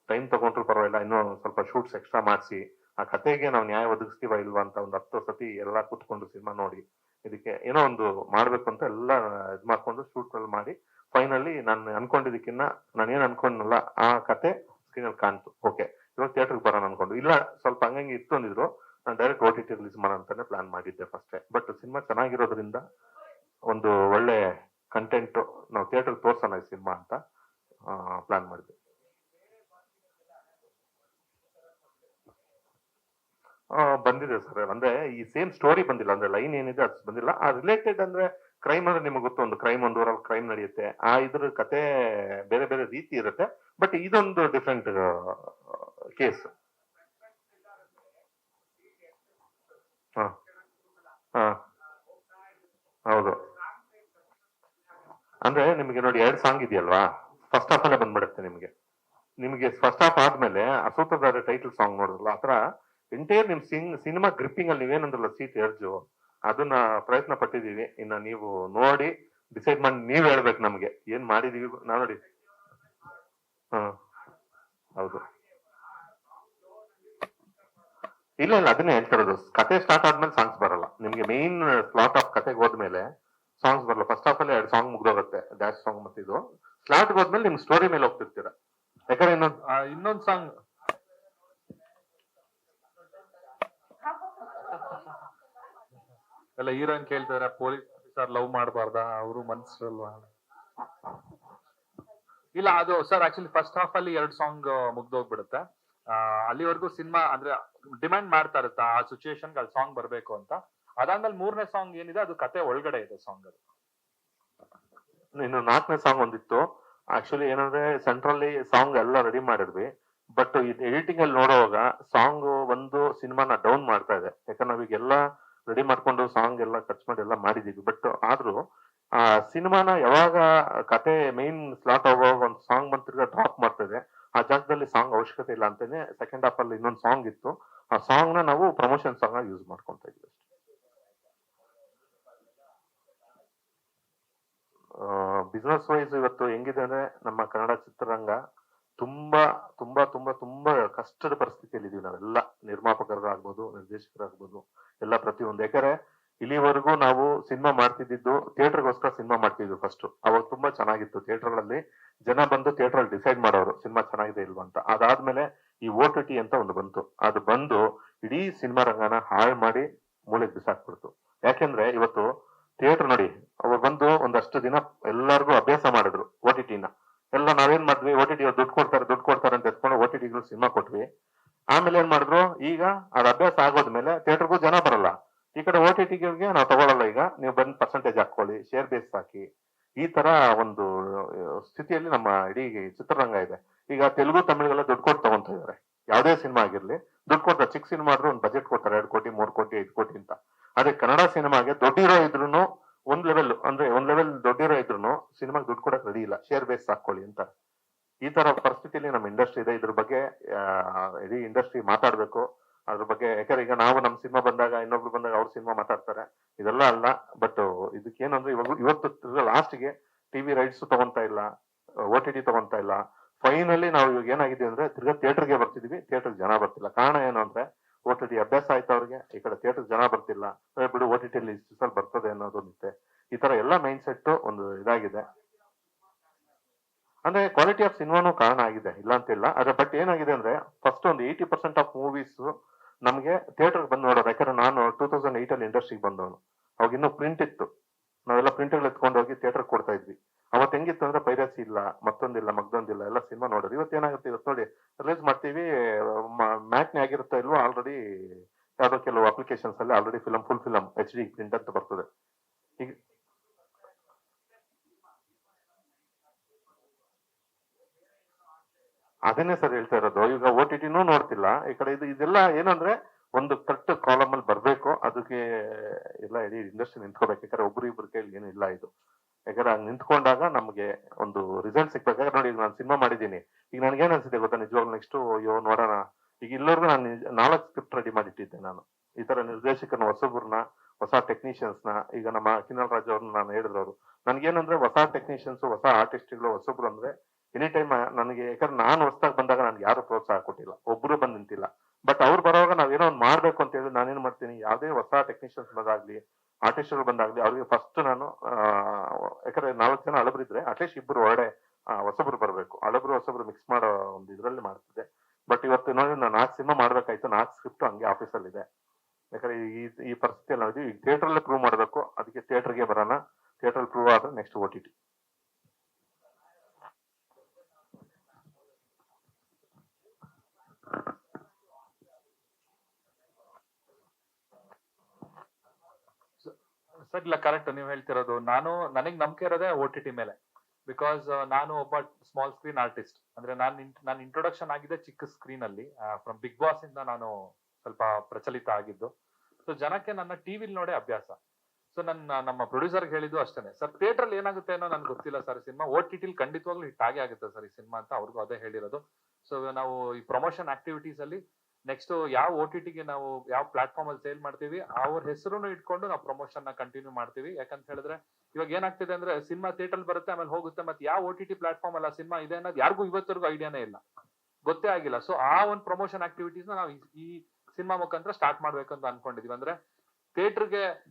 ಟೈಮ್ ತಗೊಂಡ್ರು ಪರವಾಗಿಲ್ಲ, ಇನ್ನೂ ಸ್ವಲ್ಪ ಶೂಟ್ಸ್ ಎಕ್ಸ್ಟ್ರಾ ಮಾಡಿಸಿ, ಆ ಕತೆಗೆ ನಾವು ನ್ಯಾಯ ಒದಗಿಸ್ತೀವ ಇಲ್ವಾ ಅಂತ ಒಂದು ಹತ್ತು ಸತಿ ಎಲ್ಲ ಕೂತ್ಕೊಂಡು ಸಿನಿಮಾ ನೋಡಿ, ಇದಕ್ಕೆ ಏನೋ ಒಂದು ಮಾಡ್ಬೇಕು ಅಂತ ಎಲ್ಲ ಇದ್ ಮಾಡ್ಕೊಂಡು ಶೂಟ್ ಮಾಡಿ ಫೈನಲಿ ನಾನು ಅನ್ಕೊಂಡಿದ್ದಕ್ಕಿನ್ನ ನಾನು ಏನ್ ಅನ್ಕೊಂಡಲ್ಲ, ಆ ಕತೆ ಸ್ಕ್ರೀನ್ ಅಲ್ಲಿ ಕಾಣ್ತು. ಓಕೆ ಇವಾಗ ಥಿಯೇಟರ್ಗೆ ಬರೋಣ ಅನ್ಕೊಂಡು. ಇಲ್ಲ, ಸ್ವಲ್ಪ ಹಂಗಂಗೆ ಇತ್ತು ಅಂದಿದ್ರು. ನಾನು direct O T T release ಮಾಡೋಣ ಅಂತಾನೆ ಪ್ಲಾನ್ ಮಾಡಿದ್ದೆ ಫಸ್ಟೇ ಬಟ್ ಸಿನಿಮಾ ಚೆನ್ನಾಗಿರೋದ್ರಿಂದ ಒಂದು ಒಳ್ಳೆ ಕಂಟೆಂಟ್ ನಾವು ಥಿಯೇಟರ್ ತೋರ್ಸೋಣ ಈ ಸಿನಿಮಾ ಅಂತ ಪ್ಲಾನ್ ಮಾಡಿದ್ವಿ ಬಂದಿದೆ ಸರ್. ಅಂದ್ರೆ ಈ ಸೇಮ್ ಸ್ಟೋರಿ ಬಂದಿಲ್ಲ. ಅಂದ್ರೆ ಲೈನ್ ಏನಿದೆ ಅದು ಬಂದಿಲ್ಲ. ಆ ರಿಲೇಟೆಡ್ ಅಂದ್ರೆ ಕ್ರೈಮ್ ಅಂದ್ರೆ ನಿಮಗೆ ಗೊತ್ತು ಒಂದು ಕ್ರೈಮ್ ಒಂದು ಊರಲ್ಲಿ ಕ್ರೈಮ್ ನಡೆಯುತ್ತೆ. ಆ ಇದ್ರ ಕತೆ ಬೇರೆ ಬೇರೆ ರೀತಿ ಇರುತ್ತೆ. ಬಟ್ ಇದೊಂದು ಡಿಫ್ರೆಂಟ್ ಕೇಸ್ ಹೌದು. ಅಂದ್ರೆ ನಿಮಗೆ ನೋಡಿ ಎರಡು ಸಾಂಗ್ ಇದೆಯಲ್ವಾ? ಫಸ್ಟ್ ಹಾಫ್ ಅಲ್ಲೇ ಬಂದ್ಬಿಡುತ್ತೆ ನಿಮಗೆ. ನಿಮಗೆ ಫಸ್ಟ್ ಹಾಫ್ ಆದ್ಮೇಲೆ ಅಸೂತದಾರ ಟೈಟಲ್ ಸಾಂಗ್ ನೋಡಿದ್ರಲ್ಲ ಆತರ ಎಂಟೈರ್ ನಿಮ್ ಸಿಂಗ್ ಸಿನಿಮಾ ಗ್ರಿಪ್ಪಿಂಗ್ ಅಲ್ಲಿ ನೀವೇನಂದ್ರಲ್ಲ ಸೀಟ್ ಎರ್ಜು ಅದನ್ನ ಪ್ರಯತ್ನ ಪಟ್ಟಿದೀವಿ ಇನ್ನ ನೀವು ನೋಡಿ ಡಿಸೈಡ್ ಮಾಡಿ ನೀವ್ ಹೇಳ್ಬೇಕು ನಮ್ಗೆ. ಏನ್ ಮಾಡಿದೀವಿ ನಾ ನೋಡಿ. ಹೌದು. ಇಲ್ಲ ಇಲ್ಲ, ಅದನ್ನೇ ಹೇಳ್ತಿರೋದು ಕತೆ ಸ್ಟಾರ್ಟ್ ಆದ್ಮೇಲೆ ಸಾಂಗ್ಸ್ ಬರಲ್ಲ. ನಿಮ್ಗೆ ಮೇನ್ ಸ್ಲಾಟ್ ಆಫ್ ಕತೆಗೆ ಹೋದ್ಮೇಲೆ ಸಾಂಗ್ಸ್ ಬರಲ್ಲ. ಫಸ್ಟ್ ಆಫ್ ಅಲ್ಲಿ ಎರಡು ಸಾಂಗ್ ಮುಗ್ದೋಗುತ್ತೆ. ಡ್ಯಾಶ್ ಸಾಂಗ್ ಮತ್ತಿದು. ಸ್ಲಾಟ್ ಹೋದ್ಮೇಲೆ ನಿಮ್ ಸ್ಟೋರಿ ಮೇಲೆ ಹೋಗ್ತಿರ್ತೀರ. ಯಾಕಂದ್ರೆ ಇನ್ನೊಂದು ಇನ್ನೊಂದ್ ಸಾಂಗ್ ಎಲ್ಲ ಹೀರೋಯಿನ್ ಕೇಳ್ತಾರೆ ಪೊಲೀಸ್ ಆಫೀಸರ್ ಲವ್ ಮಾಡಬಾರ್ದ? ಅವರು ಮನ್ಸರಲ್ವಾ ಇಲ್ಲ, ಅದು ಸರ್ ಆಕ್ಚುಲಿ ಫಸ್ಟ್ ಹಾಫ್ ಅಲ್ಲಿ ಎರಡು ಸಾಂಗ್ ಮುಗ್ದೋಗ್ಬಿಡುತ್ತೆ. ಅಲ್ಲಿವರೆಗೂ ಸಿನಿಮಾ ಅಂದ್ರೆ ಡಿಮ್ಯಾಂಡ್ ಮಾಡ್ತಾ ಇರುತ್ತೆ. ಆ ಸಿಚುಯೇಷನ್ ಅಲ್ಲಿ ಸಾಂಗ್ ಬರ್ಬೇಕು ಅಂತ. ಅದಾದ್ಮೇಲೆ ಮೂರನೇ ಸಾಂಗ್ ಏನಿದೆ, ಅದು ಕತೆ ಒಳಗಡೆ ಇದೆ ಸಾಂಗ್ ಅದು. ಇನ್ನು ನಾಲ್ಕನೇ ಸಾಂಗ್ ಒಂದಿತ್ತು. ಆಕ್ಚುಲಿ ಏನಂದ್ರೆ ಸೆಂಟ್ರಲ್ಲಿ ಸಾಂಗ್ ಎಲ್ಲ ರೆಡಿ ಮಾಡಿದ್ವಿ. ಬಟ್ ಎಡಿಟಿಂಗ್ ಅಲ್ಲಿ ನೋಡುವಾಗ ಸಾಂಗ್ ಒಂದು ಸಿನಿಮಾನ ಡೌನ್ ಮಾಡ್ತಾ ಇದೆ. ಯಾಕಂದ್ರೆ ನಾವೀಗೆಲ್ಲ ರೆಡಿ ಮಾಡ್ಕೊಂಡು ಸಾಂಗ್ ಎಲ್ಲ ಖರ್ಚು ಮಾಡಿ ಎಲ್ಲ ಮಾಡಿದೀವಿ. ಬಟ್ ಆದ್ರೂ, ಆ ಸಿನಿಮಾನ ಯಾವಾಗ ಕತೆ ಮೇನ್ ಸ್ಲಾಟ್ ಆಗುವಾಗ ಒಂದು ಸಾಂಗ್ ಬಂದ್ ತಿರ್ಗಾ ಡ್ರಾಪ್ ಮಾಡ್ತದೆ ಆ ಜಾಗದಲ್ಲಿ ಸಾಂಗ್ ಅವಶ್ಯಕತೆ ಇಲ್ಲ ಅಂತಾನೆ ಸೆಕೆಂಡ್ ಹಾಫ್ ಅಲ್ಲಿ ಇನ್ನೊಂದು ಸಾಂಗ್ ಇತ್ತು. ಆ ಸಾಂಗ್ನ ನಾವು ಪ್ರಮೋಷನ್ ಸಾಂಗ್ ಆಗಿ ಯೂಸ್ ಮಾಡ್ಕೊಂತ ಇದ್ವಿ ಬಿಸ್ನೆಸ್ ವೈಸ್ ಇವತ್ತು ಹೆಂಗಿದೆ ಅಂದ್ರೆ ನಮ್ಮ ಕನ್ನಡ ಚಿತ್ರರಂಗ ತುಂಬಾ ತುಂಬಾ ತುಂಬಾ ತುಂಬಾ ಕಷ್ಟದ ಪರಿಸ್ಥಿತಿಯಲ್ಲಿ ಇದೀವಿ ನಾವೆಲ್ಲ. ನಿರ್ಮಾಪಕರಾಗ್ಬೋದು, ನಿರ್ದೇಶಕರಾಗ್ಬೋದು, ಎಲ್ಲ ಪ್ರತಿಯೊಂದು. ಯಾಕಂದ್ರೆ ಇಲ್ಲಿವರೆಗೂ ನಾವು ಸಿನಿಮಾ ಮಾಡ್ತಿದ್ದು ಥಿಯೇಟರ್ಗೋಸ್ಕರ ಸಿನಿಮಾ ಮಾಡ್ತಿದ್ವಿ ಫಸ್ಟ್ ಅವಾಗ ತುಂಬಾ ಚೆನ್ನಾಗಿತ್ತು. ಥಿಯೇಟರ್ಗಳಲ್ಲಿ ಜನ ಬಂದು ಥಿಯೇಟರ್ ಅಲ್ಲಿ ಡಿಸೈಡ್ ಮಾಡೋರು, ಸಿನಿಮಾ ಚೆನ್ನಾಗಿದೆ ಇಲ್ವಾ ಅಂತ. ಅದಾದ್ಮೇಲೆ ಈ ಓ ಟಿ ಅಂತ ಒಂದು ಬಂತು. ಅದು ಬಂದು ಇಡೀ ಸಿನಿಮಾ ರಂಗನ ಹಾಳು ಮಾಡಿ ಮೂಲೆಗೆ ಬಿಸಾಕ್ಬಿಡ್ತು. ಯಾಕೆಂದ್ರೆ ಇವತ್ತು ಥಿಯೇಟರ್ ನೋಡಿ, ಅವಾಗ ಬಂದು ಒಂದಷ್ಟು ದಿನ ಎಲ್ಲರಿಗೂ ಅಭ್ಯಾಸ ಮಾಡಿದ್ರು ಓ ಟಿ ಟಿನ ಎಲ್ಲ ನಾವೇನ್ ಮಾಡಿದ್ವಿ? ಓ ಟಿ ಟಿ ದುಡ್ಡು ಕೊಡ್ತಾರೆ ದುಡ್ಡು ಕೊಡ್ತಾರೆ ಅಂತ ಎತ್ಕೊಂಡು ಓ ಟಿ ಟಿಗಳು ಸಿನಿಮಾ ಕೊಟ್ವಿ. ಆಮೇಲೆ ಏನ್ ಮಾಡಿದ್ರು? ಈಗ ಅದ್ ಅಭ್ಯಾಸ ಆಗೋದ್ಮೇಲೆ ಥಿಯೇಟರ್ಗೂ ಜನ ಬರಲ್ಲ. ಈ ಕಡೆ ಓ ಟಿ ಟಿಗಳಿಗೆ ನಾವು ತಗೊಳಲ್ಲ ಈಗ. ನೀವು ಬಂದ್ ಪರ್ಸೆಂಟೇಜ್ ಹಾಕೊಳ್ಳಿ ಶೇರ್ ಬೇಸ್ ಹಾಕಿ. ಈ ತರ ಒಂದು ಸ್ಥಿತಿಯಲ್ಲಿ ನಮ್ಮ ಇಡೀ ಚಿತ್ರರಂಗ ಇದೆ. ಈಗ ತೆಲುಗು, ತಮಿಳಿಗೆಲ್ಲ ದುಡ್ಡು ಕೊಟ್ಟು ತಗೊಂತ ಇದಾರೆ. ಯಾವುದೇ ಸಿನಿಮಾ ಆಗಿರ್ಲಿ. ದುಡ್ಡು ಕೊಡ್ತಾರೆ. ಚಿಕ್ಕ ಸಿನಿಮಾ ಆದ್ರೂ ಒಂದು ಬಜೆಟ್ ಕೊಡ್ತಾರೆ. ಎರಡು ಕೋಟಿ, ಮೂರು ಕೋಟಿ, ಐದು ಕೋಟಿ ಅಂತ. ಅದೇ ಕನ್ನಡ ಸಿನಿಮಾಗೆ ದೊಡ್ಡ ಇದ್ರೂನು ಇದ್ರು ಒಂದ್ ಲೆವೆಲ್ ಅಂದ್ರೆ ಒಂದ್ ಲೆವೆಲ್ ದೊಡ್ಡಿರೋ ಇದ್ರು ಸಿನಿಮಾಗೆ ದುಡ್ಡು ಕೊಡಕ್ ರೆಡಿ ಇಲ್ಲ. ಶೇರ್ ಬೇಸ್ ಹಾಕೊಳ್ಳಿ ಅಂತ. ಈ ತರ ಪರಿಸ್ಥಿತಿಯಲ್ಲಿ ನಮ್ಮ ಇಂಡಸ್ಟ್ರಿ ಇದೆ. ಇದ್ರ ಬಗ್ಗೆ ಇಡೀ ಇಂಡಸ್ಟ್ರಿ ಮಾತಾಡ್ಬೇಕು. ಅದ್ರ ಬಗ್ಗೆ, ಯಾಕಂದ್ರೆ ಈಗ ನಾವು ನಮ್ಮ ಸಿನಿಮಾ ಬಂದಾಗ, ಇನ್ನೊಬ್ರು ಬಂದಾಗ ಅವ್ರ ಸಿನಿಮಾ ಮಾತಾಡ್ತಾರೆ. ಇದೆಲ್ಲ ಅಲ್ಲ ಬಟ್ ಇದಕ್ಕೇನಂದ್ರೆ ಇವಾಗ, ಇವತ್ತು ಲಾಸ್ಟ್ಗೆ ಟಿವಿ ರೈಟ್ಸ್ ತಗೊಂತಾ ಇಲ್ಲ ಒ ಟಿ ಟಿ ತಗೊಂತಾ ಇಲ್ಲ. ಫೈನಲಿ ನಾವು ಇವಾಗ ಏನಾಗಿದೆ ಅಂದ್ರೆ ತಿರ್ಗಾ ಥಿಯೇಟರ್ಗೆ ಬರ್ತಿದೀವಿ. ಥಿಯೇಟರ್ ಜನ ಬರ್ತಿಲ್ಲ. ಕಾರಣ ಏನು ಅಂದ್ರೆ ಓ ಟಿ ಟಿ ಅಭ್ಯಾಸ ಆಯ್ತು ಅವ್ರಿಗೆ? ಈ ಕಡೆ ಥಿಯೇಟರ್ ಜನ ಬರ್ತಿಲ್ಲ. ಬಿಡು, ಓ ಟಿ ಟಿಲಿ ಇಷ್ಟು ಬರ್ತದೆ ಅನ್ನೋದು ನಿತ್ತೆ ಈ ತರ ಎಲ್ಲ ಮೈಂಡ್ ಸೆಟ್ ಒಂದು ಇದಾಗಿದೆ. ಅಂದ್ರೆ ಕ್ವಾಲಿಟಿ ಆಫ್ ಸಿನಿಮಾನು ಕಾರಣ ಆಗಿದೆ, ಇಲ್ಲ ಅಂತಿಲ್ಲ ಆದ್ರೆ ಬಟ್ ಏನಾಗಿದೆ ಅಂದ್ರೆ ಫಸ್ಟ್ ಒಂದು ಏಯ್ಟಿ ಪರ್ಸೆಂಟ್ ಆಫ್ ಮೂವೀಸ್ ನಮಗೆ ಥಿಯೇಟರ್ ಬಂದು ನೋಡೋದು. ಯಾಕಂದ್ರೆ ನಾನು ಟೂ ತೌಸಂಡ್ ಏಟ್ ಅಲ್ಲಿ ಇಂಡಸ್ಟ್ರಿಗೆ ಬಂದವನು. ಅವಾಗ ಇನ್ನೂ ಪ್ರಿಂಟ್ ಇತ್ತು. ನಾವೆಲ್ಲ ಪ್ರಿಂಟ್ಗಳು ಎತ್ಕೊಂಡು ಹೋಗಿ ಥಿಯೇಟರ್ ಕೊಡ್ತಾ ಇದ್ವಿ. ಅವತ್ತು ಹೆಂಗಿತ್ತು ಅಂದ್ರೆ ಪೈರಸಿ ಇಲ್ಲ, ಮತ್ತೊಂದಿಲ್ಲ, ಮಗ್ದೊಂದಿಲ್ಲ, ಎಲ್ಲ ಸಿನಿಮಾ ನೋಡೋದು ಇವತ್ತು ಏನಾಗುತ್ತೆ ಇವತ್ತು ನೋಡಿ ರಿಲೀಸ್ ಮಾಡ್ತೀವಿ ಮ್ಯಾಟ್ನೇ ಆಗಿರುತ್ತೋ ಇಲ್ವೋ ಆಲ್ರೆಡಿ ಯಾವ್ದೋ ಕೆಲವು ಅಪ್ಲಿಕೇಶನ್ಸ್ ಅಲ್ಲಿ already film full film H D print ಅಂತ ಬರ್ತದೆ ಈಗ ಅದನ್ನೇ ಸರ್ ಹೇಳ್ತಾ ಇರೋದು. ಈಗ ಓ ಟಿ ಟಿನೂ ನೋಡ್ತಿಲ್ಲ. ಈ ಕಡೆ ಇದು, ಇದೆಲ್ಲ ಏನಂದ್ರೆ ಒಂದು ಕರೆಕ್ಟ್ ಕಾಲಮ್ ಅಲ್ಲಿ ಬರ್ಬೇಕು. ಅದಕ್ಕೆ ಎಲ್ಲ ಇಡೀ ಇಂಡಸ್ಟ್ರಿ ನಿಂತ್ಕೋಬೇಕು. ಯಾಕಂದ್ರೆ ಒಬ್ರು ಇಬ್ರು ಕೈಲಿ ಏನು ಇಲ್ಲ ಇದು. ಯಾಕಂದ್ರೆ ನಿಂತ್ಕೊಂಡಾಗ ನಮಗೆ ಒಂದು ರಿಸಲ್ಟ್ ಸಿಕ್ಬೇಕಾದ್ರೆ ನೋಡಿ ನಾನು ಸಿನಿಮಾ ಮಾಡಿದ್ದೀನಿ. ಈಗ ನನ್ಗೆ ಏನ್ ಅನ್ಸುತ್ತೆ ಗೊತ್ತಾ ನಿಜವಾಗ್ಲೂ ನೆಕ್ಸ್ಟ್ ಅಯ್ಯೋ, ನೋಡೋಣ. ಈಗ ಇಲ್ಲರಿಗೂ ನಾನು ನಾಲ್ಕು ಸ್ಕ್ರಿಪ್ಟ್ ರೆಡಿ ಮಾಡಿಟ್ಟಿದ್ದೆ ನಾನು. ಈ ತರ ನಿರ್ದೇಶಕನ ಹೊಸಬ್ರನ್ನ ಹೊಸ ಟೆಕ್ನಿಷಿಯನ್ಸ್ನ, ಈಗ ನಮ್ಮ ಕಿನ್ನಲ್ ರಾಜ್ ಅವ್ರನ್ನ ನಾನು ಹೇಳಿದ್ರು ನನ್ಗೇನಂದ್ರೆ ಹೊಸ ಟೆಕ್ನಿಷಿಯನ್ಸ್ ಹೊಸ ಆರ್ಟಿಸ್ಟ್ಗಳು ಹೊಸಬ್ರು ಅಂದ್ರೆ ಎನಿ ಟೈಮ್ ನನಗೆ, ಯಾಕಂದ್ರೆ ನಾನು ಹೊಸದಾಗಿ ಬಂದಾಗ ನನ್ಗೆ ಯಾರು ಪ್ರೋತ್ಸಾಹ ಕೊಟ್ಟಿಲ್ಲ. ಒಬ್ರು ಬಂದು ನಿಂತಿಲ್ಲ. ಬಟ್ ಅವ್ರು ಬರೋವಾಗ ನಾವೇನೋ ಒಂದು ಮಾಡ್ಬೇಕು ಅಂತ ಹೇಳಿ ನಾನೇನ್ ಮಾಡ್ತೀನಿ? ಯಾವುದೇ ಹೊಸ ಟೆಕ್ನಿಷಿಯನ್ಸ್ ಬಂದಾಗ್ಲಿ ಆರ್ಟಿಸ್ಟ್ಗಳು ಬಂದಾಗ್ಲಿ ಅವ್ರಿಗೆ ಫಸ್ಟ್ ನಾನು ಯಾಕಂದ್ರೆ ನಾಲ್ಕು ಜನ ಅಳಬ್ರಿದ್ರೆ ಆಟೇಶ್ ಇಬ್ಬರು ಹೊರಡೆ ಹೊಸಬ್ರು ಬರಬೇಕು. ಅಳಬ್ರು ಹೊಸಬ್ರು ಮಿಕ್ಸ್ ಮಾಡೋ ಒಂದು ಇದರಲ್ಲಿ ಮಾಡ್ತಿದ್ದೆ. ಬಟ್ ಇವತ್ತು ನೋಡಿ ನಾನು ನಾಲ್ಕು ಸಿನಿಮಾ ಮಾಡ್ಬೇಕಾಯ್ತು, ನಾಲ್ಕು ಸ್ಕ್ರಿಪ್ಟ್ ಹಂಗೆ ಆಫೀಸಲ್ಲಿ ಇದೆ. ಯಾಕಂದ್ರೆ ಈ ಈ ಪರಿಸ್ಥಿತಿಯಲ್ಲಿ ನಾವು ಇದೀವಿ. ಈಗ ಥಿಯೇಟರ್ ಅಲ್ಲೇ ಪ್ರೂವ್ ಮಾಡಬೇಕು, ಅದಕ್ಕೆ ಥಿಯೇಟರ್ಗೆ ಬರೋಣ ಥಿಯೇಟರ್ ಪ್ರೂವ್ ಆದ್ರೆ next O T T sir, ಇಲ್ಲ ಕರೆಕ್ಟ್ ನೀವು ಹೇಳ್ತಿರೋದು. ನಾನು, ನನಗೆ ನಂಬಿಕೆ ಇರೋದೇ ಓ ಟಿ ಟಿ ಮೇಲೆ. ಬಿಕಾಸ್ ನಾನು ಒಬ್ಬ ಸ್ಮಾಲ್ ಸ್ಕ್ರೀನ್ ಆರ್ಟಿಸ್ಟ್ ಅಂದ್ರೆ ನಾನು ನಾನು ಇಂಟ್ರೊಡಕ್ಷನ್ ಆಗಿದೆ ಚಿಕ್ಕ ಸ್ಕ್ರೀನ್ ಅಲ್ಲಿ ಫ್ರಮ್ ಬಿಗ್ ಬಾಸ್ ಇಂದ ನಾನು ಸ್ವಲ್ಪ ಪ್ರಚಲಿತ ಆಗಿದ್ದು. ಸೊ ಜನಕ್ಕೆ ನನ್ನ ಟಿವಿಲ್ ನೋಡೇ ಅಭ್ಯಾಸ. ಸೊ ನನ್ನ ನಮ್ಮ ಪ್ರೊಡ್ಯೂಸರ್ ಹೇಳಿದ್ದು ಅಷ್ಟೇ ಸರ್ ಥಿಯೇಟರ್ ಏನಾಗುತ್ತೆ ಅನ್ನೋ ನನ್ಗೆ ಗೊತ್ತಿಲ್ಲ ಸರ್. ಸಿನಿಮಾ ಓ ಟಿ ಟಿಲ್ ಖಂಡಿತವಾಗ್ಲೂ ಹಿಟ್ ಆಗೇ ಆಗುತ್ತೆ ಸರ್ ಈ ಸಿನಿಮಾ ಅಂತ ಅವ್ರಿಗೂ ಅದೇ ಹೇಳಿರೋದು. ಸೊ ನಾವು ಈ ಪ್ರಮೋಷನ್ ಆಕ್ಟಿವಿಟೀಸ್ ಅಲ್ಲಿ ನೆಕ್ಸ್ಟ್ ಯಾವ ಓ ಟಿ ಟಿಗೆ ನಾವು ಯಾವ ಪ್ಲಾಟ್ಫಾರ್ಮ್ ಅಲ್ಲಿ ಸೇಲ್ ಮಾಡ್ತೀವಿ, ಅವ್ರ ಹೆಸರು ಇಟ್ಕೊಂಡು ನಾವು ಪ್ರಮೋಷನ್ನ ಕಂಟಿನ್ಯೂ ಮಾಡ್ತೀವಿ. ಯಾಕಂತ ಹೇಳಿದ್ರೆ ಇವಾಗ ಏನಾಗ್ತಿದೆ ಅಂದ್ರೆ ಸಿನಿಮಾ ಥಿಯೇಟರ್ ಬರುತ್ತೆ, ಆಮೇಲೆ ಹೋಗುತ್ತೆ, ಮತ್ತೆ ಯಾವ ಓ ಟಿ ಟಿ ಪ್ಲಾಟ್ಫಾರ್ಮ್ ಅಲ್ಲ ಸಿನಿಮಾ ಇದೆ ಅನ್ನೋದು ಯಾರಿಗೂ ಇವತ್ತರೆಗೂ ಐಡಿಯಾನೇ ಇಲ್ಲ. ಗೊತ್ತೇ ಆಗಿಲ್ಲ. ಸೊ ಆ ಒಂದು ಪ್ರಮೋಷನ್ ಆಕ್ಟಿವಿಟೀಸ್ ನಾವು ಈ- ಸಿನಿಮಾ ಮುಖಾಂತರ ಸ್ಟಾರ್ಟ್ ಅಂತ ಅನ್ಕೊಂಡಿದೀವಿ. ಅಂದ್ರೆ ಥಿಯೇಟರ್ಗೆ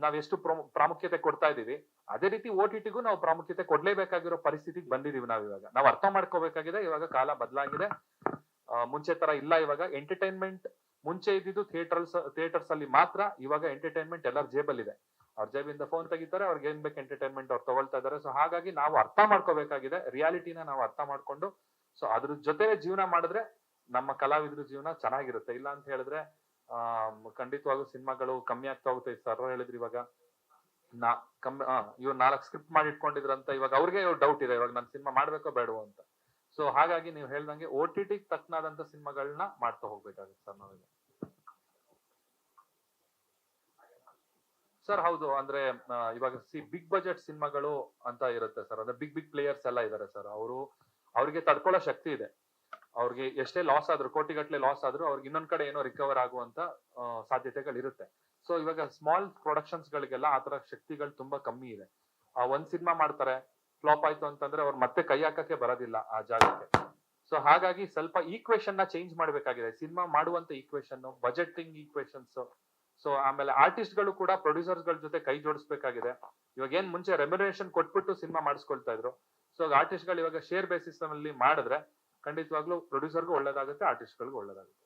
ನಾವ್ ಎಷ್ಟು ಪ್ರಮು- ಪ್ರಾಮುಖ್ಯತೆ ಕೊಡ್ತಾ ಇದೀವಿ, ಅದೇ ರೀತಿ ಓ ಟಿ ಟಿಗೂ ನಾವು ಪ್ರಾಮುಖ್ಯತೆ ಕೊಡ್ಲೇಬೇಕಾಗಿರೋ ಪರಿಸ್ಥಿತಿಗೆ ಬಂದಿದೀವಿ ನಾವ್ ಇವಾಗ. ನಾವು ಅರ್ಥ ಮಾಡ್ಕೋಬೇಕಾಗಿದೆ, ಇವಾಗ ಕಾಲ ಬದಲಾಗಿದೆ. ಮುಂಚೆ ತರ ಇಲ್ಲ. ಇವಾಗ ಎಂಟರ್ಟೈನ್ಮೆಂಟ್ ಮುಂಚೆ ಇದ್ದಿದ್ದು ಥಿಯೇಟರ್ಸ್ ಥಿಯೇಟರ್ಸ್ ಅಲ್ಲಿ ಮಾತ್ರ ಇವಾಗ ಎಂಟರ್ಟೈನ್ಮೆಂಟ್ ಎಲ್ಲರ ಜೇಬಲ್ ಇದೆ. ಅವ್ರ ಜೇಬಿಂದ ಫೋನ್ ತೆಗಿತಾರೆ, ಅವ್ರಿಗೆ ಏನ್ ಬೇಕು ಎಂಟರ್ಟೈನ್ಮೆಂಟ್ ಅವ್ರು ತಗೊಳ್ತಾ ಇದಾರೆ. ಸೊ ಹಾಗಾಗಿ ನಾವು ಅರ್ಥ ಮಾಡ್ಕೋಬೇಕಾಗಿದೆ. ರಿಯಾಲಿಟಿನ ನಾವು ಅರ್ಥ ಮಾಡ್ಕೊಂಡು ಸೊ ಅದ್ರ ಜೊತೆ ಜೀವನ ಮಾಡಿದ್ರೆ ನಮ್ಮ ಕಲಾವಿದ್ರ ಜೀವನ ಚೆನ್ನಾಗಿರುತ್ತೆ. ಇಲ್ಲ ಅಂತ ಹೇಳಿದ್ರೆ, ಆ ಖಂಡಿತವಾಗೂ ಸಿನಿಮಾಗಳು ಕಮ್ಮಿ ಆಗ್ತಾ ಹೋಗುತ್ತೆ. ಸರ್ ಹೇಳಿದ್ರು ಇವಾಗ ನಾ, ಕಮ್ಮಿ ಇವ್ರು ನಾಲ್ಕು ಸ್ಕ್ರಿಪ್ಟ್ ಮಾಡಿ ಇಟ್ಕೊಂಡಿದ್ರಂತ ಇವಾಗ ಅವ್ರಿಗೆ ಡೌಟ್ ಇದೆ. ಇವಾಗ ನಾನು ಸಿನಿಮಾ ಮಾಡ್ಬೇಕೋ ಬೇಡವೋ ಅಂತ. ಸೊ ಹಾಗಾಗಿ ನೀವು ಹೇಳ್ದಂಗೆ ಓ ಟಿ ಟಿ ತಕ್ಕನಾದಂತ ಸಿನಿಮಾಗಳನ್ನ ಮಾಡ್ತಾ ಹೋಗ್ಬೇಕಾಗುತ್ತೆ ಸರ್ ನಾವೀಗ ಸರ್, ಹೌದು, ಅಂದ್ರೆ ಇವಾಗ ಸಿ, ಬಿಗ್ ಬಜೆಟ್ ಸಿನಿಮಾಗಳು ಅಂತ ಇರುತ್ತೆ ಸರ್. ಅಂದ್ರೆ ಬಿಗ್ ಬಿಗ್ ಪ್ಲೇಯರ್ಸ್ ಎಲ್ಲ ಇದಾರೆ ಸರ್. ಅವರು, ಅವ್ರಿಗೆ ತಡ್ಕೊಳ್ಳೋ ಶಕ್ತಿ ಇದೆ. ಅವ್ರಿಗೆ ಎಷ್ಟೇ ಲಾಸ್ ಆದ್ರೂ, ಕೋಟಿಗಟ್ಟಲೆ ಲಾಸ್ ಆದ್ರೂ ಅವ್ರಿಗೆ ಇನ್ನೊಂದ್ ಕಡೆ ಏನೋ ರಿಕವರ್ ಆಗುವಂತ ಸಾಧ್ಯತೆಗಳಿರುತ್ತೆ ಸೊ ಇವಾಗ ಸ್ಮಾಲ್ ಪ್ರೊಡಕ್ಷನ್ಸ್ ಗಳಿಗೆಲ್ಲ ಆತರ ಶಕ್ತಿಗಳು ತುಂಬಾ ಕಮ್ಮಿ ಇದೆ. ಆ, ಒಂದ್ ಸಿನಿಮಾ ಮಾಡ್ತಾರೆ ಫ್ಲಾಪ್ ಆಯ್ತು ಅಂತಂದ್ರೆ ಅವ್ರು ಮತ್ತೆ ಕೈ ಹಾಕಕ್ಕೆ ಬರೋದಿಲ್ಲ ಆ ಜಾಗಕ್ಕೆ. ಸೊ ಹಾಗಾಗಿ ಸ್ವಲ್ಪ ಈಕ್ವೇಶನ್ನ ಚೇಂಜ್ ಮಾಡ್ಬೇಕಾಗಿದೆ. ಸಿನಿಮಾ ಮಾಡುವಂತ ಈಕ್ವೇಶನ್ ಬಜೆಟಿಂಗ್ ಈಕ್ವೇಶನ್ಸ್ ಸೊ ಆಮೇಲೆ ಆರ್ಟಿಸ್ಟ್ಗಳು ಕೂಡ ಪ್ರೊಡ್ಯೂಸರ್ಸ್ಗಳ ಜೊತೆ ಕೈ ಜೋಡಿಸ್ಬೇಕಾಗಿದೆ. ಇವಾಗ ಏನ್ ಮುಂಚೆ ರೆಮ್ಯುನರೇಷನ್ ಕೊಟ್ಬಿಟ್ಟು ಸಿನಿಮಾ ಮಾಡಿಸ್ಕೊಳ್ತಾ ಇದ್ರು. ಸೊ ಆರ್ಟಿಸ್ಟ್ಗಳು ಇವಾಗ ಶೇರ್ ಬೇಸಿಸ್ ಅಲ್ಲಿ ಮಾಡಿದ್ರೆ ಖಂಡಿತವಾಗ್ಲೂ ಪ್ರೊಡ್ಯೂಸರ್ಗೂ ಒಳ್ಳೇದಾಗುತ್ತೆ ಆರ್ಟಿಸ್ಟ್ ಗಳಿಗೂ ಒಳ್ಳೇದಾಗುತ್ತೆ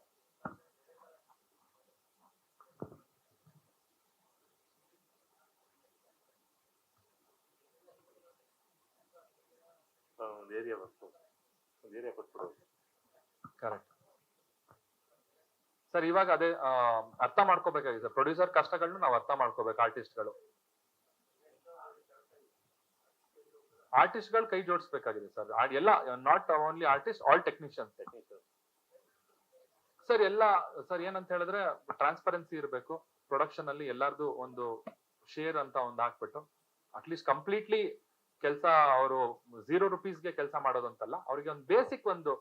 ಒಂದು ಕರೆಕ್ಟ್ ಸರ್ ಇವಾಗ ಅದೇ ಅರ್ಥ ಮಾಡ್ಕೋಬೇಕಾಗಿದೆ ಸರ್ ಪ್ರೊಡ್ಯೂಸರ್ ಕಷ್ಟಗಳನ್ನ ನಾವು ಅರ್ಥ ಮಾಡ್ಕೋಬೇಕು ಆರ್ಟಿಸ್ಟ್ಗಳು ಆರ್ಟಿಸ್ಟ್ಗಳು ಕೈ ಜೋಡಿಸ್ಬೇಕಾಗಿದೆ ಸರ್ ಎಲ್ಲ not only artist all technicians sir ಎಲ್ಲ ಸರ್ ಏನಂತ ಹೇಳಿದ್ರೆ ಟ್ರಾನ್ಸ್ಪರೆನ್ಸಿ ಇರಬೇಕು. ಪ್ರೊಡಕ್ಷನ್ ಅಲ್ಲಿ ಎಲ್ಲಾರ್ದು ಒಂದು ಶೇರ್ ಅಂತ ಒಂದು ಹಾಕ್ಬಿಟ್ಟು ಅಟ್ಲೀಸ್ಟ್ ಕಂಪ್ಲೀಟ್ಲಿ ಕೆಲಸ ಅವರು ಝೀರೋ ರುಪೀಸ್ಗೆ ಕೆಲಸ ಮಾಡೋದಂತಲ್ಲ, ಅವ್ರಿಗೆ ಒಂದು ಬೇಸಿಕ್ ಒಂದು